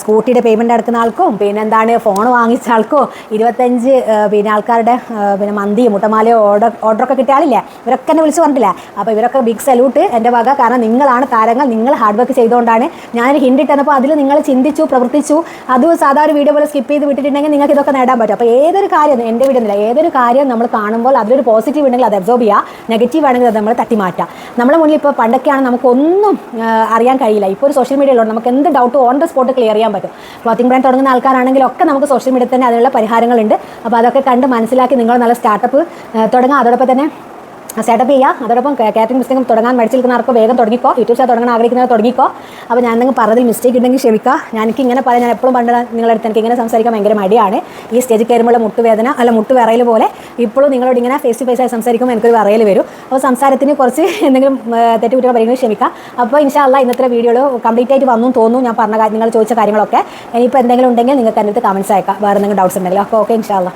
സ്കൂട്ടിയുടെ പേയ്മെന്റ് അടക്കുന്ന ആൾക്കും പിന്നെ എന്താണ് ഫോൺ വാങ്ങിച്ച ആൾക്കും ഇരുപത്തഞ്ച് പിന്നെ ആൾക്കാരുടെ പിന്നെ മന്തി മുട്ടമാലയോ ഓർഡർ ഓർഡറൊക്കെ കിട്ടിയ ആളില്ലേ? ഇവരൊക്കെ എന്നെ വിളിച്ച് പറഞ്ഞിട്ടില്ല? അപ്പോൾ ഇവരൊക്കെ ബിഗ് സല്യൂട്ട് എന്റെ വക. കാരണം നിങ്ങളാണ് താരങ്ങൾ നിങ്ങൾ ഹാർഡ് വർക്ക് ചെയ്തുകൊണ്ടാണ്. ഞാനൊരു ഹിൻഡ് ഇട്ടപ്പോൾ അതിൽ നിങ്ങൾ ചിന്തിച്ചു പ്രവർത്തിച്ചു. അത് സാധാരണ വീഡിയോ പോലെ സ്കിപ്പ് ചെയ്ത് വിട്ടിട്ടുണ്ടെങ്കിൽ നിങ്ങൾക്ക് ഇതൊക്കെ നേടാൻ പറ്റും. അപ്പോൾ ഏതൊരു കാര്യം എന്റെ വീഡിയോ ഒന്നുമില്ല ഏതൊരു കാര്യം നമ്മൾ കാണുമ്പോൾ അതിലൊരു പോസിറ്റീവ് ഉണ്ടെങ്കിൽ അത് അബ്സോർബ് ചെയ്യുക. നെഗറ്റീവ് ആണെങ്കിൽ അത് നമ്മൾ തട്ടിമാറ്റുക. നമ്മുടെ മുന്നിൽ ഇപ്പോൾ പണ്ടൊക്കെയാണ് നമുക്കൊന്നും അറിയാൻ കഴിയില്ല. ഇപ്പോൾ ഒരു സോഷ്യൽ മീഡിയ മീഡിയയിലുണ്ട് നമുക്ക് എന്ത് doubt on the spot clear ചെയ്യാൻ പറ്റും. ക്ലോത്തിങ് ബ്രാൻഡ് തുടങ്ങുന്ന ആൾക്കാരാണെങ്കിലും ഒക്കെ നമുക്ക് സോഷ്യൽ മീഡിയയിൽ തന്നെ അതിനുള്ള പരിഹാരങ്ങളുണ്ട്. അപ്പോൾ അതൊക്കെ കണ്ട് മനസ്സിലാക്കി നിങ്ങൾ നല്ല സ്റ്റാർട്ടപ്പ് തുടങ്ങുക അതോടൊപ്പം തന്നെ സെറ്റപ്പ് ചെയ്യുക അതോടൊപ്പം കാറ്ററിംഗ് ബിസിനസ് തുടങ്ങാൻ മടിച്ചിരിക്കുന്നവർക്ക് വേഗം തുടങ്ങിക്കോ. യൂട്യൂബ് ചാനൽ തുടങ്ങാൻ ആഗ്രഹിക്കുന്നവർ തുടങ്ങിക്കോ. അപ്പോൾ ഞാൻ നിങ്ങൾ പറഞ്ഞതിൽ മിസ്റ്റേക്ക് ഉണ്ടെങ്കിൽ ക്ഷമിക്കുക. ഞാൻ എനിക്ക് ഇങ്ങനെ പറയാൻ ഞാൻ എപ്പോഴും പണ്ട് നിങ്ങളുടെ അടുത്ത് എനിക്ക് ഇങ്ങനെ സംസാരിക്കാൻ ഭയങ്കര മടിയാണ്. ഈ സ്റ്റേജിൽ കയറുമ്പോൾ മുട്ടുവേദന അല്ല മുട്ട് വിറയൽ പോലെ ഇപ്പോഴും നിങ്ങളോട് ഇങ്ങനെ ഫേസ് ടു ഫേസ് ആയി സംസാരിക്കുമ്പോൾ എനിക്കൊരു വിറയൽ വരും. അപ്പോൾ സംസാരത്തിന് കുറച്ച് എന്തെങ്കിലും തെറ്റുകുറ്റങ്ങൾ പറയുന്നത് ക്ഷമിക്കുക. അപ്പോൾ ഇൻഷാല്ല ഇന്നത്തെ വീഡിയോ കംപ്ലീറ്റ് ആയിട്ട് വന്നു തോന്നുന്നു. ഞാൻ പറഞ്ഞ നിങ്ങൾ ചോദിച്ച കാര്യങ്ങളൊക്കെ. ഇനിയിപ്പോൾ എന്തെങ്കിലും ഉണ്ടെങ്കിൽ നിങ്ങൾക്ക് അടുത്ത് കമൻസ് അയക്കാം. വേറെ എന്തെങ്കിലും ഡൗട്ട്സ് ഉണ്ടെങ്കിൽ. അപ്പോൾ ഓക്കെ ഇൻഷാല്ല